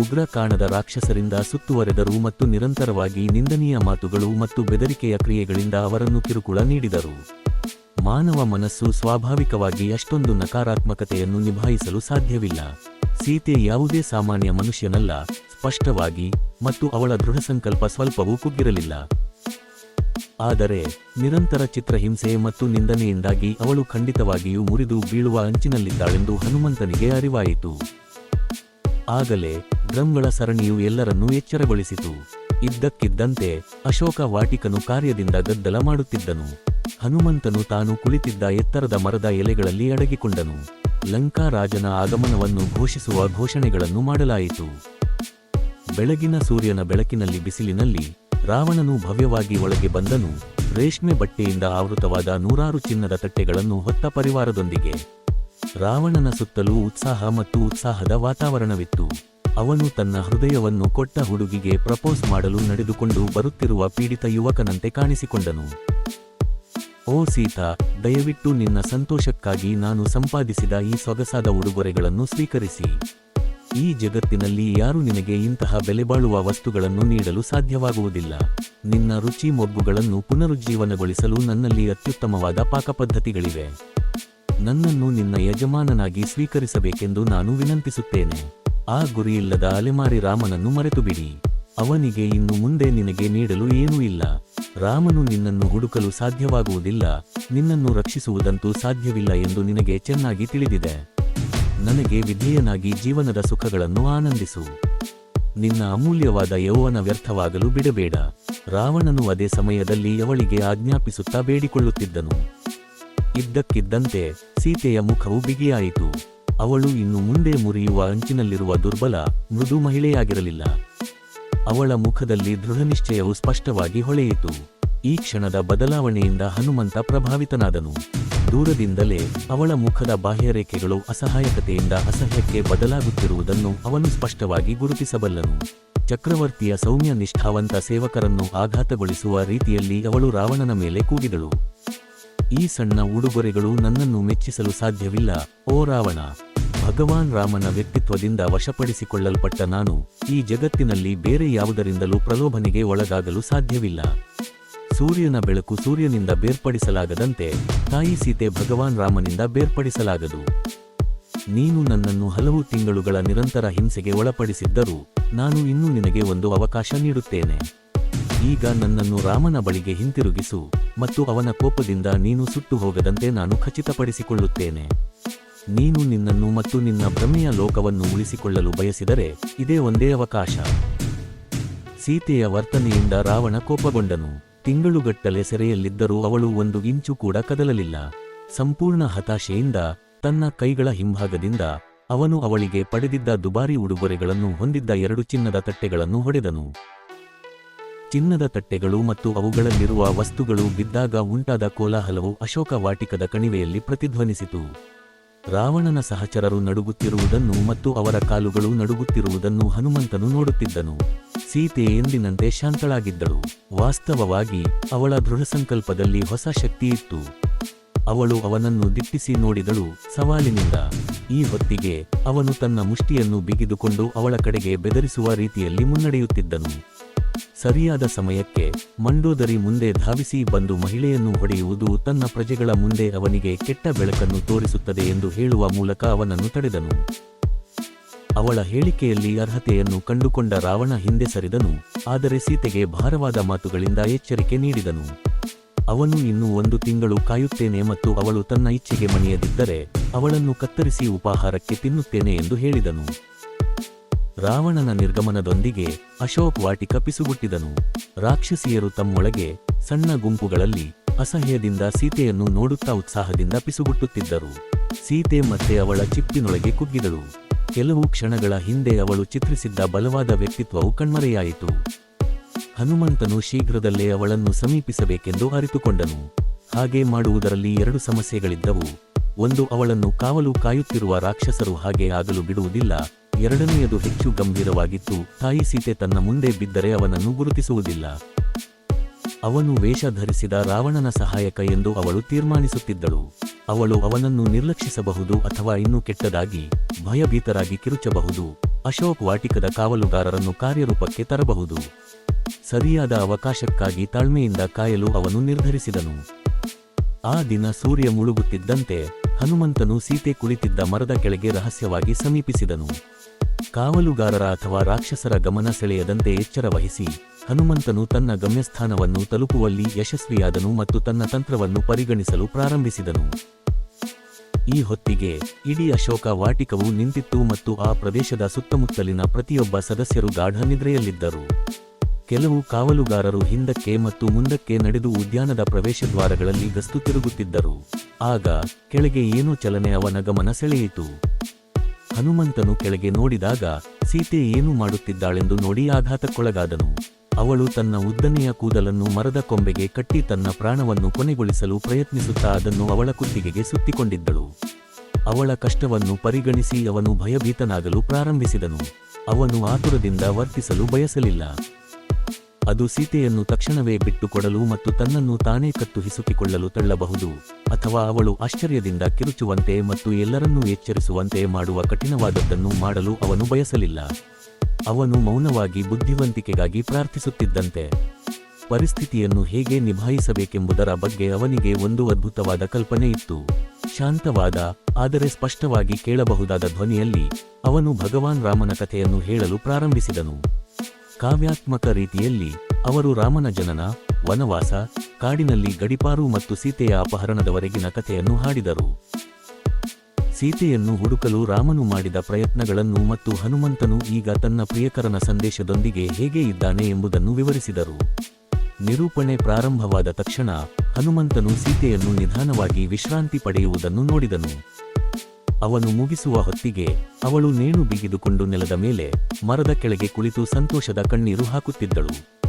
ಉಗ್ರ ಕಾಣದ ರಾಕ್ಷಸರಿಂದ ಸುತ್ತುವರೆದರು ಮತ್ತು ನಿರಂತರವಾಗಿ ನಿಂದನೀಯ ಮಾತುಗಳು ಮತ್ತು ಬೆದರಿಕೆಯ ಕ್ರಿಯೆಗಳಿಂದ ಅವರನ್ನು ಕಿರುಕುಳ ನೀಡಿದರು. ಮಾನವ ಮನಸ್ಸು ಸ್ವಾಭಾವಿಕವಾಗಿ ಅಷ್ಟೊಂದು ನಕಾರಾತ್ಮಕತೆಯನ್ನು ನಿಭಾಯಿಸಲು ಸಾಧ್ಯವಿಲ್ಲ. ಸೀತೆ ಯಾವುದೇ ಸಾಮಾನ್ಯ ಮನುಷ್ಯನಲ್ಲ, ಸ್ಪಷ್ಟವಾಗಿ, ಮತ್ತು ಅವಳ ದೃಢಸಂಕಲ್ಪ ಸ್ವಲ್ಪವೂ ಕುಗ್ಗಿರಲಿಲ್ಲ. ಆದರೆ ನಿರಂತರ ಚಿತ್ರಹಿಂಸೆ ಮತ್ತು ನಿಂದನೆಯಿಂದಾಗಿ ಅವಳು ಖಂಡಿತವಾಗಿಯೂ ಮುರಿದು ಬೀಳುವ ಅಂಚಿನಲ್ಲಿದ್ದಾಳೆಂದು ಹನುಮಂತನಿಗೆ ಅರಿವಾಯಿತು. ಆಗಲೇ ಡ್ರಮ್ಗಳ ಸರಣಿಯು ಎಲ್ಲರನ್ನೂ ಎಚ್ಚರಗೊಳಿಸಿತು. ಇದ್ದಕ್ಕಿದ್ದಂತೆ ಅಶೋಕ ವಾಟಿಕನು ಕಾರ್ಯದಿಂದ ಗದ್ದಲ ಮಾಡುತ್ತಿದ್ದನು. ಹನುಮಂತನು ತಾನು ಕುಳಿತಿದ್ದ ಎತ್ತರದ ಮರದ ಎಲೆಗಳಲ್ಲಿ ಅಡಗಿಕೊಂಡನು. ಲಂಕಾ ರಾಜನ ಆಗಮನವನ್ನು ಘೋಷಿಸುವ ಘೋಷಣೆಗಳನ್ನು ಮಾಡಲಾಯಿತು. ಬೆಳಗಿನ ಸೂರ್ಯನ ಬೆಳಕಿನಲ್ಲಿ ಬಿಸಿಲಿನಲ್ಲಿ ರಾವಣನು ಭವ್ಯವಾಗಿ ಒಳಗೆ ಬಂದನು. ರೇಷ್ಮೆ ಬಟ್ಟೆಯಿಂದ ಆವೃತವಾದ ನೂರಾರು ಚಿನ್ನದ ತಟ್ಟೆಗಳನ್ನು ಹೊತ್ತ ಪರಿವಾರದೊಂದಿಗೆ. ರಾವಣನ ಸುತ್ತಲೂ ಉತ್ಸಾಹ ಮತ್ತು ಉತ್ಸಾಹದ ವಾತಾವರಣವಿತ್ತು. ಅವನು ತನ್ನ ಹೃದಯವನ್ನು ಕೊಟ್ಟ ಹುಡುಗಿಗೆ ಪ್ರಪೋಸ್ ಮಾಡಲು ನಡೆದುಕೊಂಡು ಬರುತ್ತಿರುವ ಪೀಡಿತ ಯುವಕನಂತೆ ಕಾಣಿಸಿಕೊಂಡನು. ಓ ಸೀತಾ, ದಯವಿಟ್ಟು ನಿನ್ನ ಸಂತೋಷಕ್ಕಾಗಿ ನಾನು ಸಂಪಾದಿಸಿದ ಈ ಸೊಗಸಾದ ಉಡುಗೊರೆಗಳನ್ನು ಸ್ವೀಕರಿಸಿ. ಈ ಜಗತ್ತಿನಲ್ಲಿ ಯಾರು ನಿನಗೆ ಇಂತಹ ಬೆಲೆಬಾಳುವ ವಸ್ತುಗಳನ್ನು ನೀಡಲು ಸಾಧ್ಯವಾಗುವುದಿಲ್ಲ? ನಿನ್ನ ರುಚಿ ಮೊಗ್ಗುಗಳನ್ನು ಪುನರುಜ್ಜೀವನಗೊಳಿಸಲು ನನ್ನಲ್ಲಿ ಅತ್ಯುತ್ತಮವಾದ ಪಾಕಪದ್ಧತಿಗಳಿವೆ ನನ್ನನ್ನು ನಿನ್ನ ಯಜಮಾನನಾಗಿ ಸ್ವೀಕರಿಸಬೇಕೆಂದು ನಾನು ವಿನಂತಿಸುತ್ತೇನೆ. ಆ ಗುರಿಯಿಲ್ಲದ ಅಲೆಮಾರಿ ರಾಮನನ್ನು ಮರೆತುಬಿಡಿ. ಅವನಿಗೆ ಇನ್ನು ಮುಂದೆ ನಿನಗೆ ನೀಡಲು ಏನೂ ಇಲ್ಲ. ರಾಮನು ನಿನ್ನನ್ನು ಹುಡುಕಲು ಸಾಧ್ಯವಾಗುವುದಿಲ್ಲ. ನಿನ್ನನ್ನು ರಕ್ಷಿಸುವುದಂತೂ ಸಾಧ್ಯವಿಲ್ಲ ಎಂದು ನಿನಗೆ ಚೆನ್ನಾಗಿ ತಿಳಿದಿದೆ. ನನಗೆ ವಿಧೇಯನಾಗಿ ಜೀವನದ ಸುಖಗಳನ್ನು ಆನಂದಿಸು. ನಿನ್ನ ಅಮೂಲ್ಯವಾದ ಯೌವನ ವ್ಯರ್ಥವಾಗಲು ಬಿಡಬೇಡ. ರಾವಣನು ಅದೇ ಸಮಯದಲ್ಲಿ ಅವಳಿಗೆ ಆಜ್ಞಾಪಿಸುತ್ತಾ ಬೇಡಿಕೊಳ್ಳುತ್ತಿದ್ದನು. ಇದ್ದಕ್ಕಿದ್ದಂತೆ ಸೀತೆಯ ಮುಖವು ಬಿಗಿಯಾಯಿತು. ಅವಳು ಇನ್ನು ಮುಂದೆ ಮುರಿಯುವ ಅಂಚಿನಲ್ಲಿರುವ ದುರ್ಬಲ, ಮೃದು ಮಹಿಳೆಯಾಗಿರಲಿಲ್ಲ. ಅವಳ ಮುಖದಲ್ಲಿ ದೃಢನಿಶ್ಚಯವು ಸ್ಪಷ್ಟವಾಗಿ ಹೊಳೆಯಿತು. ಈ ಕ್ಷಣದ ಬದಲಾವಣೆಯಿಂದ ಹನುಮಂತ ಪ್ರಭಾವಿತನಾದನು. ದೂರದಿಂದಲೇ ಅವಳ ಮುಖದ ಬಾಹ್ಯರೇಖೆಗಳು ಅಸಹಾಯಕತೆಯಿಂದ ಅಸಹ್ಯಕ್ಕೆ ಬದಲಾಗುತ್ತಿರುವುದನ್ನು ಅವನು ಸ್ಪಷ್ಟವಾಗಿ ಗುರುತಿಸಬಲ್ಲನು. ಚಕ್ರವರ್ತಿಯ ಸೌಮ್ಯ ನಿಷ್ಠಾವಂತ ಸೇವಕರನ್ನು ಆಘಾತಗೊಳಿಸುವ ರೀತಿಯಲ್ಲಿ ಅವಳು ರಾವಣನ ಮೇಲೆ ಕೂಗಿದಳು. ಈ ಸಣ್ಣ ಉಡುಗೊರೆಗಳು ನನ್ನನ್ನು ಮೆಚ್ಚಿಸಲು ಸಾಧ್ಯವಿಲ್ಲ, ಓ ರಾವಣ. ಭಗವಾನ್ ರಾಮನ ವ್ಯಕ್ತಿತ್ವದಿಂದ ವಶಪಡಿಸಿಕೊಳ್ಳಲ್ಪಟ್ಟ ನಾನು ಈ ಜಗತ್ತಿನಲ್ಲಿ ಬೇರೆ ಯಾವುದರಿಂದಲೂ ಪ್ರಲೋಭನೆಗೆ ಒಳಗಾಗಲು ಸಾಧ್ಯವಿಲ್ಲ. ಸೂರ್ಯನ ಬೆಳಕು ಸೂರ್ಯನಿಂದ ಬೇರ್ಪಡಿಸಲಾಗದಂತೆ ತಾಯಿ ಸೀತೆ ಭಗವಾನ್ ರಾಮನಿಂದ ಬೇರ್ಪಡಿಸಲಾಗದು. ನೀನು ನನ್ನನ್ನು ಹಲವು ತಿಂಗಳುಗಳ ನಿರಂತರ ಹಿಂಸೆಗೆ ಒಳಪಡಿಸಿದ್ದರೂ ನಾನು ಇನ್ನೂ ನಿನಗೆ ಒಂದು ಅವಕಾಶ ನೀಡುತ್ತೇನೆ. ಈಗ ನನ್ನನ್ನು ರಾಮನ ಬಳಿಗೆ ಹಿಂತಿರುಗಿಸು ಮತ್ತು ಅವನ ಕೋಪದಿಂದ ನೀನು ಸುಟ್ಟು ಹೋಗದಂತೆ ನಾನು ಖಚಿತಪಡಿಸಿಕೊಳ್ಳುತ್ತೇನೆ. ನೀನು ನಿನ್ನನ್ನು ಮತ್ತು ನಿನ್ನ ಭ್ರಮೆಯ ಲೋಕವನ್ನು ಉಳಿಸಿಕೊಳ್ಳಲು ಬಯಸಿದರೆ ಇದೇ ಒಂದೇ ಅವಕಾಶ. ಸೀತೆಯ ವರ್ತನೆಯಿಂದ ರಾವಣ ಕೋಪಗೊಂಡನು. ತಿಂಗಳುಗಟ್ಟಲೆ ಸೆರೆಯಲ್ಲಿದ್ದರೂ ಅವಳು ಒಂದು ಇಂಚು ಕೂಡ ಕದಲಲಿಲ್ಲ. ಸಂಪೂರ್ಣ ಹತಾಶೆಯಿಂದ ತನ್ನ ಕೈಗಳ ಹಿಂಭಾಗದಿಂದ ಅವನು ಅವಳಿಗೆ ಪಡೆದಿದ್ದ ದುಬಾರಿ ಉಡುಗೊರೆಗಳನ್ನು ಹೊಂದಿದ್ದ ಎರಡು ಚಿನ್ನದ ತಟ್ಟೆಗಳನ್ನು ಹೊಡೆದನು. ಚಿನ್ನದ ತಟ್ಟೆಗಳು ಮತ್ತು ಅವುಗಳಲ್ಲಿರುವ ವಸ್ತುಗಳು ಬಿದ್ದಾಗ ಉಂಟಾದ ಕೋಲಾಹಲವು ಅಶೋಕ ವಾಟಿಕದ ಕಣಿವೆಯಲ್ಲಿ ಪ್ರತಿಧ್ವನಿಸಿತು. ರಾವಣನ ಸಹಚರರು ನಡುಗುತ್ತಿರುವುದನ್ನು ಮತ್ತು ಅವರ ಕಾಲುಗಳು ನಡುಗುತ್ತಿರುವುದನ್ನು ಹನುಮಂತನು ನೋಡುತ್ತಿದ್ದನು. ಸೀತೆ ಎಂದಿನಂತೆ ಶಾಂತಳಾಗಿದ್ದಳು. ವಾಸ್ತವವಾಗಿ, ಅವಳ ದೃಢಸಂಕಲ್ಪದಲ್ಲಿ ಹೊಸ ಶಕ್ತಿಯಿತ್ತು ಅವಳು ಅವನನ್ನು ದಿಟ್ಟಿಸಿ ನೋಡಿದಳು ಸವಾಲಿನಿಂದ. ಈ ಹೊತ್ತಿಗೆ, ಅವನು ತನ್ನ ಮುಷ್ಟಿಯನ್ನು ಬಿಗಿದುಕೊಂಡು ಅವಳ ಕಡೆಗೆ ಬೆದರಿಸುವ ರೀತಿಯಲ್ಲಿ ಮುನ್ನಡೆಯುತ್ತಿದ್ದನು. ಸರಿಯಾದ ಸಮಯಕ್ಕೆ ಮಂಡೋದರಿ ಮುಂದೆ ಧಾವಿಸಿ ಬಂದು ಮಹಿಳೆಯನ್ನು ಹೊಡೆಯುವುದು ತನ್ನ ಪ್ರಜೆಗಳ ಮುಂದೆ ಅವನಿಗೆ ಕೆಟ್ಟ ಬೆಳಕನ್ನು ತೋರಿಸುತ್ತದೆ ಎಂದು ಹೇಳುವ ಮೂಲಕ ಅವನನ್ನು ತಡೆದನು. ಅವಳ ಹೇಳಿಕೆಯಲ್ಲಿ ಅರ್ಹತೆಯನ್ನು ಕಂಡುಕೊಂಡ ರಾವಣ ಹಿಂದೆ ಸರಿದನು, ಆದರೆ ಸೀತೆಗೆ ಭಾರವಾದ ಮಾತುಗಳಿಂದ ಎಚ್ಚರಿಕೆ ನೀಡಿದನು. ಅವನು ಇನ್ನೂ ಒಂದು ತಿಂಗಳು ಕಾಯುತ್ತೇನೆ ಮತ್ತು ಅವಳು ತನ್ನ ಇಚ್ಛೆಗೆ ಮಣಿಯದಿದ್ದರೆ ಅವಳನ್ನು ಕತ್ತರಿಸಿ ಉಪಾಹಾರಕ್ಕೆ ತಿನ್ನುತ್ತೇನೆ ಎಂದು ಹೇಳಿದನು. ರಾವಣನ ನಿರ್ಗಮನದೊಂದಿಗೆ ಅಶೋಕ್ ವಾಟಿಕ ಪಿಸುಗುಟ್ಟಿದನು ರಾಕ್ಷಸಿಯರು ತಮ್ಮೊಳಗೆ ಸಣ್ಣ ಗುಂಪುಗಳಲ್ಲಿ ಅಸಹ್ಯದಿಂದ ಸೀತೆಯನ್ನು ನೋಡುತ್ತಾ ಉತ್ಸಾಹದಿಂದ ಪಿಸುಗುಟ್ಟುತ್ತಿದ್ದರು. ಸೀತೆ ಮತ್ತೆ ಅವಳ ಚಿಪ್ಪಿನೊಳಗೆ ಕುಗ್ಗಿದಳು. ಕೆಲವು ಕ್ಷಣಗಳ ಹಿಂದೆ ಅವಳು ಚಿತ್ರಿಸಿದ್ದ ಬಲವಾದ ವ್ಯಕ್ತಿತ್ವವು ಕಣ್ಮರೆಯಾಯಿತು. ಹನುಮಂತನು ಶೀಘ್ರದಲ್ಲೇ ಅವಳನ್ನು ಸಮೀಪಿಸಬೇಕೆಂದು ಅರಿತುಕೊಂಡನು. ಹಾಗೆ ಮಾಡುವುದರಲ್ಲಿ ಎರಡು ಸಮಸ್ಯೆಗಳಿದ್ದವು. ಒಂದು, ಅವಳನ್ನು ಕಾವಲು ಕಾಯುತ್ತಿರುವ ರಾಕ್ಷಸರು ಹಾಗೆ ಆಗಲು ಬಿಡುವುದಿಲ್ಲ. ಎರಡನೆಯದು ಹೆಚ್ಚು ಗಂಭೀರವಾಗಿತ್ತು. ತಾಯಿ ಸೀತೆ ತನ್ನ ಮುಂದೆ ಬಿದ್ದರೆ ಅವನನ್ನು ಗುರುತಿಸುವುದಿಲ್ಲ. ಅವನು ವೇಷ ಧರಿಸಿದ ರಾವಣನ ಸಹಾಯಕ ಎಂದು ಅವಳು ತೀರ್ಮಾನಿಸುತ್ತಿದ್ದಳು. ಅವಳು ಅವನನ್ನು ನಿರ್ಲಕ್ಷಿಸಬಹುದು ಅಥವಾ ಇನ್ನೂ ಕೆಟ್ಟದಾಗಿ, ಭಯಭೀತರಾಗಿ ಕಿರುಚಬಹುದು. ಅಶೋಕ್ ವಾಟಿಕದ ಕಾವಲುಗಾರರನ್ನು ಕಾರ್ಯರೂಪಕ್ಕೆ ತರಬಹುದು. ಸರಿಯಾದ ಅವಕಾಶಕ್ಕಾಗಿ ತಾಳ್ಮೆಯಿಂದ ಕಾಯಲು ಅವನು ನಿರ್ಧರಿಸಿದನು. ಆ ದಿನ ಸೂರ್ಯ ಮುಳುಗುತ್ತಿದ್ದಂತೆ ಹನುಮಂತನು ಸೀತೆ ಕುಳಿತಿದ್ದ ಮರದ ಕೆಳಗೆ ರಹಸ್ಯವಾಗಿ ಸಮೀಪಿಸಿದನು. ಕಾವಲುಗಾರರ ಅಥವಾ ರಾಕ್ಷಸರ ಗಮನ ಸೆಳೆಯದಂತೆ ಎಚ್ಚರ ವಹಿಸಿ, ಹನುಮಂತನು ತನ್ನ ಗಮ್ಯಸ್ಥಾನವನ್ನು ತಲುಪುವಲ್ಲಿ ಯಶಸ್ವಿಯಾದನು ಮತ್ತು ತನ್ನ ತಂತ್ರವನ್ನು ಪರಿಗಣಿಸಲು ಪ್ರಾರಂಭಿಸಿದನು. ಈ ಹೊತ್ತಿಗೆ ಇಡೀ ಅಶೋಕ ವಾಟಿಕವು ನಿಂತಿತ್ತು ಮತ್ತು ಆ ಪ್ರದೇಶದ ಸುತ್ತಮುತ್ತಲಿನ ಪ್ರತಿಯೊಬ್ಬ ಸದಸ್ಯರು ಗಾಢ ನಿದ್ರೆಯಲ್ಲಿದ್ದರು. ಕೆಲವು ಕಾವಲುಗಾರರು ಹಿಂದಕ್ಕೆ ಮತ್ತು ಮುಂದಕ್ಕೆ ನಡೆದು ಉದ್ಯಾನದ ಪ್ರವೇಶದ್ವಾರಗಳಲ್ಲಿ ಗಸ್ತು ತಿರುಗುತ್ತಿದ್ದರು. ಆಗ ಕೆಳಗೆ ಏನೋ ಚಲನೆ ಅವನ ಗಮನ ಸೆಳೆಯಿತು. ಹನುಮಂತನು ಕೆಳಗೆ ನೋಡಿದಾಗ ಸೀತೆ ಏನು ಮಾಡುತ್ತಿದ್ದಾಳೆಂದು ನೋಡಿ ಆಘಾತಕ್ಕೊಳಗಾದನು. ಅವಳು ತನ್ನ ಉದ್ದನೆಯ ಕೂದಲನ್ನು ಮರದ ಕೊಂಬೆಗೆ ಕಟ್ಟಿ ತನ್ನ ಪ್ರಾಣವನ್ನು ಕೊನೆಗೊಳಿಸಲು ಪ್ರಯತ್ನಿಸುತ್ತಾ ಅದನ್ನು ಅವಳ ಕುತ್ತಿಗೆಗೆ ಸುತ್ತಿಕೊಂಡಿದ್ದಳು. ಅವಳ ಕಷ್ಟವನ್ನು ಪರಿಗಣಿಸಿ ಅವನು ಭಯಭೀತನಾಗಲು ಪ್ರಾರಂಭಿಸಿದನು. ಅವನು ಆತುರದಿಂದ ವರ್ತಿಸಲು ಬಯಸಲಿಲ್ಲ. ಅದು ಸೀತೆಯನ್ನು ತಕ್ಷಣವೇ ಬಿಟ್ಟುಕೊಡಲು ಮತ್ತು ತನ್ನನ್ನು ತಾನೇ ಕತ್ತು ಹಿಸುಕಿಕೊಳ್ಳಲು ತಳ್ಳಬಹುದು. ಅಥವಾ ಅವಳು ಆಶ್ಚರ್ಯದಿಂದ ಕಿರುಚುವಂತೆ ಮತ್ತು ಎಲ್ಲರನ್ನೂ ಎಚ್ಚರಿಸುವಂತೆ ಮಾಡುವ ಕಠಿಣವಾದದ್ದನ್ನು ಮಾಡಲು ಅವನು ಬಯಸಲಿಲ್ಲ. ಅವನು ಮೌನವಾಗಿ ಬುದ್ಧಿವಂತಿಕೆಗಾಗಿ ಪ್ರಾರ್ಥಿಸುತ್ತಿದ್ದಂತೆ. ಪರಿಸ್ಥಿತಿಯನ್ನು ಹೇಗೆ ನಿಭಾಯಿಸಬೇಕೆಂಬುದರ ಬಗ್ಗೆ ಅವನಿಗೆ ಒಂದು ಅದ್ಭುತವಾದ ಕಲ್ಪನೆ ಇತ್ತು. ಶಾಂತವಾದ, ಆದರೆ ಸ್ಪಷ್ಟವಾಗಿ ಕೇಳಬಹುದಾದ ಧ್ವನಿಯಲ್ಲಿ ಅವನು ಭಗವಾನ್ ರಾಮನ ಕಥೆಯನ್ನು ಹೇಳಲು ಪ್ರಾರಂಭಿಸಿದನು. ಕಾವ್ಯಾತ್ಮಕ ರೀತಿಯಲ್ಲಿ ಅವರು ರಾಮನ ಜನನ, ವನವಾಸ, ಕಾಡಿನಲ್ಲಿ ಗಡಿಪಾರು ಮತ್ತು ಸೀತೆಯ ಅಪಹರಣದವರೆಗಿನ ಕಥೆಯನ್ನು ಹಾಡಿದರು. ಸೀತೆಯನ್ನು ಹುಡುಕಲು ರಾಮನು ಮಾಡಿದ ಪ್ರಯತ್ನಗಳನ್ನು ಮತ್ತು ಹನುಮಂತನು ಈಗ ತನ್ನ ಪ್ರಿಯಕರನ ಸಂದೇಶದೊಂದಿಗೆ ಹೇಗೆ ಇದ್ದಾನೆ ಎಂಬುದನ್ನು ವಿವರಿಸಿದರು. ನಿರೂಪಣೆ ಪ್ರಾರಂಭವಾದ ತಕ್ಷಣ ಹನುಮಂತನು ಸೀತೆಯನ್ನು ನಿಧಾನವಾಗಿ ವಿಶ್ರಾಂತಿ ಪಡೆಯುವುದನ್ನು ನೋಡಿದನು. ಅವನು ಮುಗಿಸುವ ಹೊತ್ತಿಗೆ ಅವಳು ನೇಣು ಬಿಗಿದುಕೊಂಡು ನೆಲದ ಮೇಲೆ ಮರದ ಕೆಳಗೆ ಕುಳಿತು ಸಂತೋಷದ ಕಣ್ಣೀರು ಹಾಕುತ್ತಿದ್ದಳು.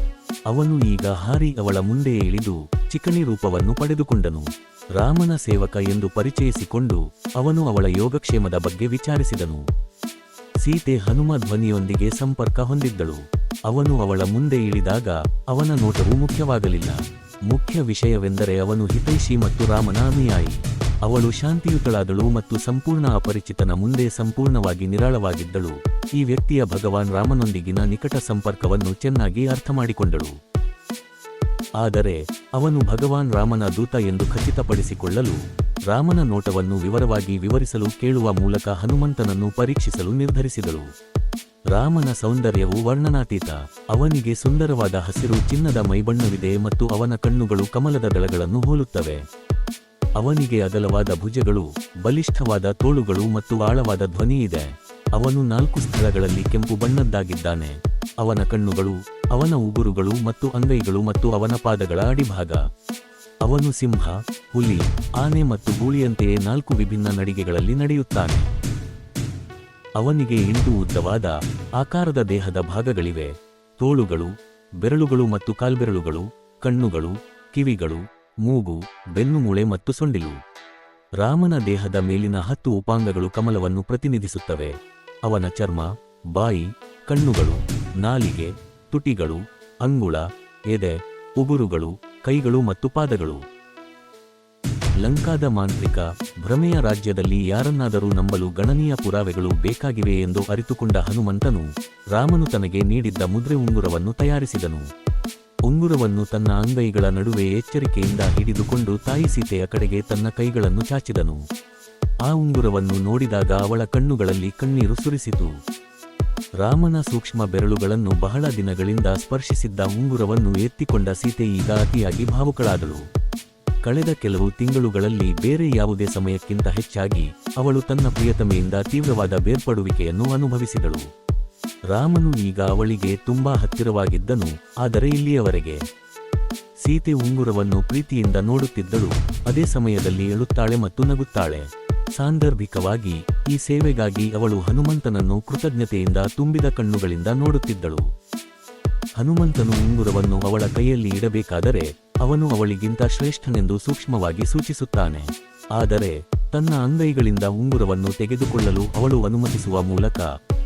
ಅವನು ಈಗ ಹಾರಿ ಅವಳ ಮುಂದೆ ಇಳಿದು ಚಿಕಣಿ ರೂಪವನ್ನು ಪಡೆದುಕೊಂಡನು. ರಾಮನ ಸೇವಕ ಎಂದು ಪರಿಚಯಿಸಿಕೊಂಡು ಅವನು ಅವಳ ಯೋಗಕ್ಷೇಮದ ಬಗ್ಗೆ ವಿಚಾರಿಸಿದನು. ಸೀತೆ ಹನುಮ ಧ್ವನಿಯೊಂದಿಗೆ ಸಂಪರ್ಕ ಹೊಂದಿದ್ದಳು. ಅವನು ಅವಳ ಮುಂದೆ ಇಳಿದಾಗ ಅವನ ನೋಟವು ಮುಖ್ಯವಾಗಲಿಲ್ಲ. ಮುಖ್ಯ ವಿಷಯವೆಂದರೆ ಅವನು ಹಿತೈಷಿ ಮತ್ತು ರಾಮನ ಅನುಯಾಯಿ. ಅವಳು ಶಾಂತಿಯುತಳಾದಳು ಮತ್ತು ಸಂಪೂರ್ಣ ಅಪರಿಚಿತನ ಮುಂದೆ ಸಂಪೂರ್ಣವಾಗಿ ನಿರಾಳವಾಗಿದ್ದಳು. ಈ ವ್ಯಕ್ತಿಯ ಭಗವಾನ್ ರಾಮನೊಂದಿಗಿನ ನಿಕಟ ಸಂಪರ್ಕವನ್ನು ಚೆನ್ನಾಗಿ ಅರ್ಥಮಾಡಿಕೊಂಡಳು. ಆದರೆ, ಅವನು ಭಗವಾನ್ ರಾಮನ ದೂತ ಎಂದು ಖಚಿತಪಡಿಸಿಕೊಳ್ಳಲು, ರಾಮನ ನೋಟವನ್ನು ವಿವರವಾಗಿ ವಿವರಿಸಲು ಕೇಳುವ ಮೂಲಕ ಹನುಮಂತನನ್ನು ಪರೀಕ್ಷಿಸಲು ನಿರ್ಧರಿಸಿದಳು. ರಾಮನ ಸೌಂದರ್ಯವು ವರ್ಣನಾತೀತ, ಅವನಿಗೆ ಸುಂದರವಾದ ಹಸಿರು ಚಿನ್ನದ ಮೈಬಣ್ಣವಿದೆ ಮತ್ತು ಅವನ ಕಣ್ಣುಗಳು ಕಮಲದ ದಳಗಳನ್ನು ಹೋಲುತ್ತವೆ. ಅವನಿಗೆ ಅಗಲವಾದ ಭುಜಗಳು, ಬಲಿಷ್ಠವಾದ ತೋಳುಗಳು ಮತ್ತು ಆಳವಾದ ಧ್ವನಿ ಇದೆ. ಅವನು ನಾಲ್ಕು ಸ್ಥಳಗಳಲ್ಲಿ ಕೆಂಪು ಬಣ್ಣದ್ದಾಗಿದ್ದಾನೆ. ಅವನ ಕಣ್ಣುಗಳು, ಅವನ ಉಗುರುಗಳು ಮತ್ತು ಅಂಗೈಗಳು ಮತ್ತು ಅವನ ಪಾದಗಳ ಅಡಿಭಾಗ. ಅವನು ಸಿಂಹ, ಹುಲಿ, ಆನೆ ಮತ್ತು ಗೂಳಿಯಂತೆಯೇ ನಾಲ್ಕು ವಿಭಿನ್ನ ನಡಿಗೆಗಳಲ್ಲಿ ನಡೆಯುತ್ತಾನೆ. ಅವನಿಗೆ ಎಂಟು ಉದ್ದವಾದ, ಆಕಾರದ ದೇಹದ ಭಾಗಗಳಿವೆ. ತೋಳುಗಳು, ಬೆರಳುಗಳು ಮತ್ತು ಕಾಲ್ಬೆರಳುಗಳು, ಕಣ್ಣುಗಳು, ಕಿವಿಗಳು ಮೂಗು ಬೆನ್ನುಮೂಳೆ ಮತ್ತು ಸೊಂಡಿಲು. ರಾಮನ ದೇಹದ ಮೇಲಿನ ಹತ್ತು ಉಪಾಂಗಗಳು ಕಮಲವನ್ನು ಪ್ರತಿನಿಧಿಸುತ್ತವೆ. ಅವನ ಚರ್ಮ, ಬಾಯಿ, ಕಣ್ಣುಗಳು, ನಾಲಿಗೆ, ತುಟಿಗಳು, ಅಂಗುಳ, ಎದೆ, ಉಗುರುಗಳು, ಕೈಗಳು ಮತ್ತು ಪಾದಗಳು. ಲಂಕಾದ ಮಾಂತ್ರಿಕ ಭ್ರಮೆಯ ರಾಜ್ಯದಲ್ಲಿ ಯಾರನ್ನಾದರೂ ನಂಬಲು ಗಣನೀಯ ಪುರಾವೆಗಳು ಬೇಕಾಗಿವೆ ಎಂದು ಅರಿತುಕೊಂಡ ಹನುಮಂತನು ರಾಮನು ತನಗೆ ನೀಡಿದ್ದ ಮುದ್ರೆ ಉಂಗುರವನ್ನು ತಯಾರಿಸಿದನು. ಉಂಗುರವನ್ನು ತನ್ನ ಅಂಗೈಗಳ ನಡುವೆ ಎಚ್ಚರಿಕೆಯಿಂದ ಹಿಡಿದುಕೊಂಡು ತಾಯಿ ಸೀತೆಯ ಕಡೆಗೆ ತನ್ನ ಕೈಗಳನ್ನು ಚಾಚಿದನು. ಆ ಉಂಗುರವನ್ನು ನೋಡಿದಾಗ ಅವಳ ಕಣ್ಣುಗಳಲ್ಲಿ ಕಣ್ಣೀರು ಸುರಿಸಿತು. ರಾಮನ ಸೂಕ್ಷ್ಮ ಬೆರಳುಗಳನ್ನು ಬಹಳ ದಿನಗಳಿಂದ ಸ್ಪರ್ಶಿಸಿದ್ದ ಉಂಗುರವನ್ನು ಎತ್ತಿಕೊಂಡ ಸೀತೆ ಈಗ ಅತಿಯಾಗಿ ಭಾವುಕಳಾದಳು. ಕಳೆದ ಕೆಲವು ತಿಂಗಳುಗಳಲ್ಲಿ ಬೇರೆ ಯಾವುದೇ ಸಮಯಕ್ಕಿಂತ ಹೆಚ್ಚಾಗಿ ಅವಳು ತನ್ನ ಪ್ರಿಯತಮೆಯಿಂದ ತೀವ್ರವಾದ ಬೇರ್ಪಡುವಿಕೆಯನ್ನು ಅನುಭವಿಸಿದಳು. ರಾಮನು ಈಗ ಅವಳಿಗೆ ತುಂಬಾ ಹತ್ತಿರವಾಗಿದ್ದನು, ಆದರೆ ಇಲ್ಲಿಯವರೆಗೆ ಸೀತೆ ಉಂಗುರವನ್ನು ಪ್ರೀತಿಯಿಂದ ನೋಡುತ್ತಿದ್ದಳು. ಅದೇ ಸಮಯದಲ್ಲಿ ಎಳುತ್ತಾಳೆ ಮತ್ತು ನಗುತ್ತಾಳೆ. ಸಾಂದರ್ಭಿಕವಾಗಿ ಈ ಸೇವೆಗಾಗಿ ಅವಳು ಹನುಮಂತನನ್ನು ಕೃತಜ್ಞತೆಯಿಂದ ತುಂಬಿದ ಕಣ್ಣುಗಳಿಂದ ನೋಡುತ್ತಿದ್ದಳು. ಹನುಮಂತನು ಉಂಗುರವನ್ನು ಅವಳ ಕೈಯಲ್ಲಿ ಇಡಬೇಕಾದರೆ ಅವನು ಅವಳಿಗಿಂತ ಶ್ರೇಷ್ಠನೆಂದು ಸೂಕ್ಷ್ಮವಾಗಿ ಸೂಚಿಸುತ್ತಾನೆ. ಆದರೆ ತನ್ನ ಅಂಗೈಗಳಿಂದ ಉಂಗುರವನ್ನು ತೆಗೆದುಕೊಳ್ಳಲು ಅವಳು ಅನುಮತಿಸುವ ಮೂಲಕ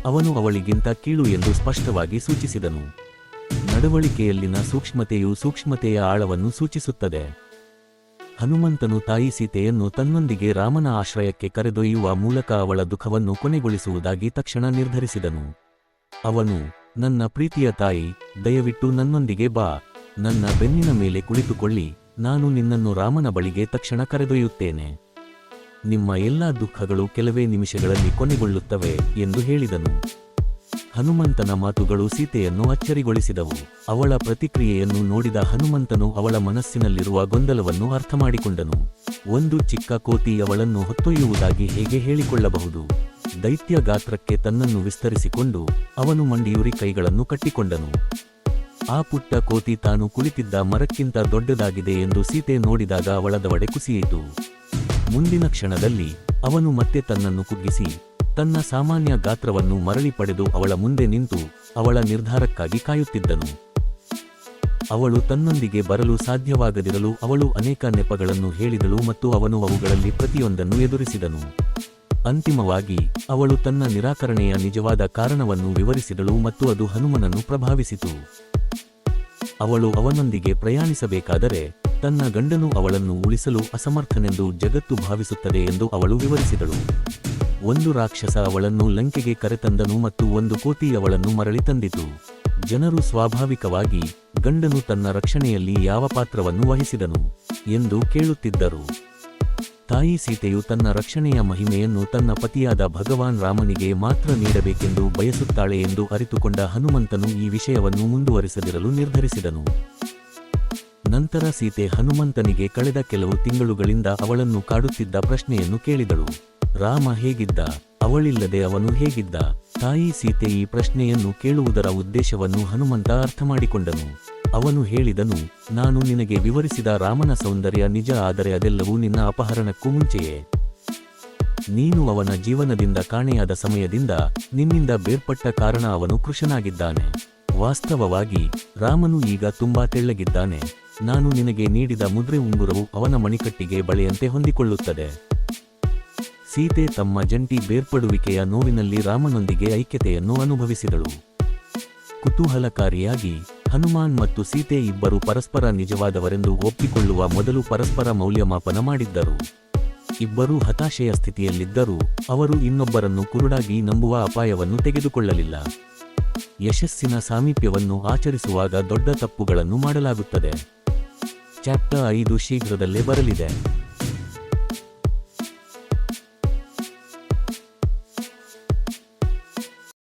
ಅವನು ಅವಳಿಗಿಂತ ಕೀಳು ಎಂದು ಸ್ಪಷ್ಟವಾಗಿ ಸೂಚಿಸಿದನು. ನಡವಳಿಕೆಯಲ್ಲಿನ ಸೂಕ್ಷ್ಮತೆಯು ಸೂಕ್ಷ್ಮತೆಯ ಆಳವನ್ನು ಸೂಚಿಸುತ್ತದೆ. ಹನುಮಂತನು ತಾಯಿ ಸೀತೆಯನ್ನು ತನ್ನೊಂದಿಗೆ ರಾಮನ ಆಶ್ರಯಕ್ಕೆ ಕರೆದೊಯ್ಯುವ ಮೂಲಕ ಅವಳ ದುಃಖವನ್ನು ಕೊನೆಗೊಳಿಸುವುದಾಗಿ ತಕ್ಷಣ ನಿರ್ಧರಿಸಿದನು. ಅವನು, ನನ್ನ ಪ್ರೀತಿಯ ತಾಯಿ, ದಯವಿಟ್ಟು ನನ್ನೊಂದಿಗೆ ಬಾ. ನನ್ನ ಬೆನ್ನಿನ ಮೇಲೆ ಕುಳಿತುಕೊಳ್ಳಿ. ನಾನು ನಿನ್ನನ್ನು ರಾಮನ ಬಳಿಗೆ ತಕ್ಷಣ ಕರೆದೊಯ್ಯುತ್ತೇನೆ. ನಿಮ್ಮ ಎಲ್ಲಾ ದುಃಖಗಳು ಕೆಲವೇ ನಿಮಿಷಗಳಲ್ಲಿ ಕೊನೆಗೊಳ್ಳುತ್ತವೆ ಎಂದು ಹೇಳಿದನು. ಹನುಮಂತನ ಮಾತುಗಳು ಸೀತೆಯನ್ನು ಅಚ್ಚರಿಗೊಳಿಸಿದವು. ಅವಳ ಪ್ರತಿಕ್ರಿಯೆಯನ್ನು ನೋಡಿದ ಹನುಮಂತನು ಅವಳ ಮನಸ್ಸಿನಲ್ಲಿರುವ ಗೊಂದಲವನ್ನು ಅರ್ಥಮಾಡಿಕೊಂಡನು. ಒಂದು ಚಿಕ್ಕ ಕೋತಿ ಅವಳನ್ನು ಹೊತ್ತೊಯ್ಯುವುದಾಗಿ ಹೇಗೆ ಹೇಳಿಕೊಳ್ಳಬಹುದು? ದೈತ್ಯ ಗಾತ್ರಕ್ಕೆ ತನ್ನನ್ನು ವಿಸ್ತರಿಸಿಕೊಂಡು ಅವನು ಮಂಡಿಯೂರಿ ಕೈಗಳನ್ನು ಕಟ್ಟಿಕೊಂಡನು. ಆ ಪುಟ್ಟ ಕೋತಿ ತಾನು ಕುಳಿತಿದ್ದ ಮರಕ್ಕಿಂತ ದೊಡ್ಡದಾಗಿದೆ ಎಂದು ಸೀತೆ ನೋಡಿದಾಗ ಅವಳದವಡೆ ಕುಸಿಯಿತು. ಮುಂದಿನ ಕ್ಷಣದಲ್ಲಿ ಅವನು ಮತ್ತೆ ತನ್ನನ್ನು ಕುಗ್ಗಿಸಿ ತನ್ನ ಸಾಮಾನ್ಯ ಗಾತ್ರವನ್ನು ಮರಳಿ ಪಡೆದು ಅವಳ ಮುಂದೆ ನಿಂತು ಅವಳ ನಿರ್ಧಾರಕ್ಕಾಗಿ ಕಾಯುತ್ತಿದ್ದನು. ಅವಳು ತನ್ನೊಂದಿಗೆ ಬರಲು ಸಾಧ್ಯವಾಗದಿರಲು ಅವಳು ಅನೇಕ ನೆಪಗಳನ್ನು ಹೇಳಿದಳು ಮತ್ತು ಅವನು ಅವುಗಳಲ್ಲಿ ಪ್ರತಿಯೊಂದನ್ನು ಎದುರಿಸಿದನು. ಅಂತಿಮವಾಗಿ, ಅವಳು ತನ್ನ ನಿರಾಕರಣೆಯ ನಿಜವಾದ ಕಾರಣವನ್ನು ವಿವರಿಸಿದಳು ಮತ್ತು ಅದು ಹನುಮನನ್ನು ಪ್ರಭಾವಿಸಿತು. ಅವಳು ಅವನೊಂದಿಗೆ ಪ್ರಯಾಣಿಸಬೇಕಾದರೆ ತನ್ನ ಗಂಡನು ಅವಳನ್ನು ಉಳಿಸಲು ಅಸಮರ್ಥನೆಂದು ಜಗತ್ತು ಭಾವಿಸುತ್ತದೆ ಎಂದು ಅವಳು ವಿವರಿಸಿದಳು. ಒಂದು ರಾಕ್ಷಸ ಅವಳನ್ನು ಲಂಕೆಗೆ ಕರೆತಂದನು ಮತ್ತು ಒಂದು ಕೋತಿ ಅವಳನ್ನು ಮರಳಿ ತಂದಿತು. ಜನರು ಸ್ವಾಭಾವಿಕವಾಗಿ ಗಂಡನು ತನ್ನ ರಕ್ಷಣೆಯಲ್ಲಿ ಯಾವ ಪಾತ್ರವನ್ನು ವಹಿಸಿದನು ಎಂದು ಕೇಳುತ್ತಿದ್ದರು. ತಾಯಿ ಸೀತೆಯು ತನ್ನ ರಕ್ಷಣೆಯ ಮಹಿಮೆಯನ್ನು ತನ್ನ ಪತಿಯಾದ ಭಗವಾನ್ ರಾಮನಿಗೆ ಮಾತ್ರ ನೀಡಬೇಕೆಂದು ಬಯಸುತ್ತಾಳೆ ಎಂದು ಅರಿತುಕೊಂಡ ಹನುಮಂತನು ಈ ವಿಷಯವನ್ನು ಮುಂದುವರಿಸದಿರಲು ನಿರ್ಧರಿಸಿದನು. ನಂತರ ಸೀತೆ ಹನುಮಂತನಿಗೆ ಕಳೆದ ಕೆಲವು ತಿಂಗಳುಗಳಿಂದ ಅವಳನ್ನು ಕಾಡುತ್ತಿದ್ದ ಪ್ರಶ್ನೆಯನ್ನು ಕೇಳಿದಳು. ರಾಮ ಹೇಗಿದ್ದ? ಅವಳಿಲ್ಲದೆ ಅವನು ಹೇಗಿದ್ದ? ತಾಯಿ ಸೀತೆ ಈ ಪ್ರಶ್ನೆಯನ್ನು ಕೇಳುವುದರ ಉದ್ದೇಶವನ್ನು ಹನುಮಂತ ಅರ್ಥಮಾಡಿಕೊಂಡನು. ಅವನು ಹೇಳಿದನು, ನಾನು ನಿನಗೆ ವಿವರಿಸಿದ ರಾಮನ ಸೌಂದರ್ಯ ನಿಜ, ಆದರೆ ಅದೆಲ್ಲವೂ ನಿನ್ನ ಅಪಹರಣಕ್ಕೂ ಮುಂಚೆಯೇ. ನೀನು ಅವನ ಜೀವನದಿಂದ ಕಾಣೆಯಾದ ಸಮಯದಿಂದ ನಿನ್ನಿಂದ ಬೇರ್ಪಟ್ಟ ಕಾರಣ ಅವನು ಕೃಷನಾಗಿದ್ದಾನೆ ವಾಸ್ತವವಾಗಿ, ರಾಮನು ಈಗ ತುಂಬಾ ತೆಳ್ಳಗಿದ್ದಾನೆ. ನಾನು ನಿನಗೆ ನೀಡಿದ ಮುದ್ರೆ ಉಂಗುರವು ಅವನ ಮಣಿಕಟ್ಟಿಗೆ ಬಳೆಯಂತೆ ಹೊಂದಿಕೊಳ್ಳುತ್ತದೆ. ಸೀತೆ ತಮ್ಮ ಜಂಟಿ ಬೇರ್ಪಡುವಿಕೆಯ ನೋವಿನಲ್ಲಿ ರಾಮನೊಂದಿಗೆ ಐಕ್ಯತೆಯನ್ನು ಅನುಭವಿಸಿದಳು. ಕುತೂಹಲಕಾರಿಯಾಗಿ ಹನುಮಾನ್ ಮತ್ತು ಸೀತೆ ಇಬ್ಬರು ಪರಸ್ಪರ ನಿಜವಾದವರೆಂದು ಒಪ್ಪಿಕೊಳ್ಳುವ ಮೊದಲು ಪರಸ್ಪರ ಮೌಲ್ಯಮಾಪನ ಮಾಡಿದ್ದರು. ಇಬ್ಬರೂ ಹತಾಶೆಯ ಸ್ಥಿತಿಯಲ್ಲಿದ್ದರೂ, ಅವರು ಇನ್ನೊಬ್ಬರನ್ನು ಕುರುಡಾಗಿ ನಂಬುವ ಅಪಾಯವನ್ನು ತೆಗೆದುಕೊಳ್ಳಲಿಲ್ಲ. ಯಶಸ್ಸಿನ ಸಾಮೀಪ್ಯವನ್ನು ಆಚರಿಸುವಾಗ ದೊಡ್ಡ ತಪ್ಪುಗಳನ್ನು ಮಾಡಲಾಗುತ್ತದೆ. ಚಾಪ್ಟರ್ ಐದು ಶೀಘ್ರದಲ್ಲೇ ಬರಲಿದೆ.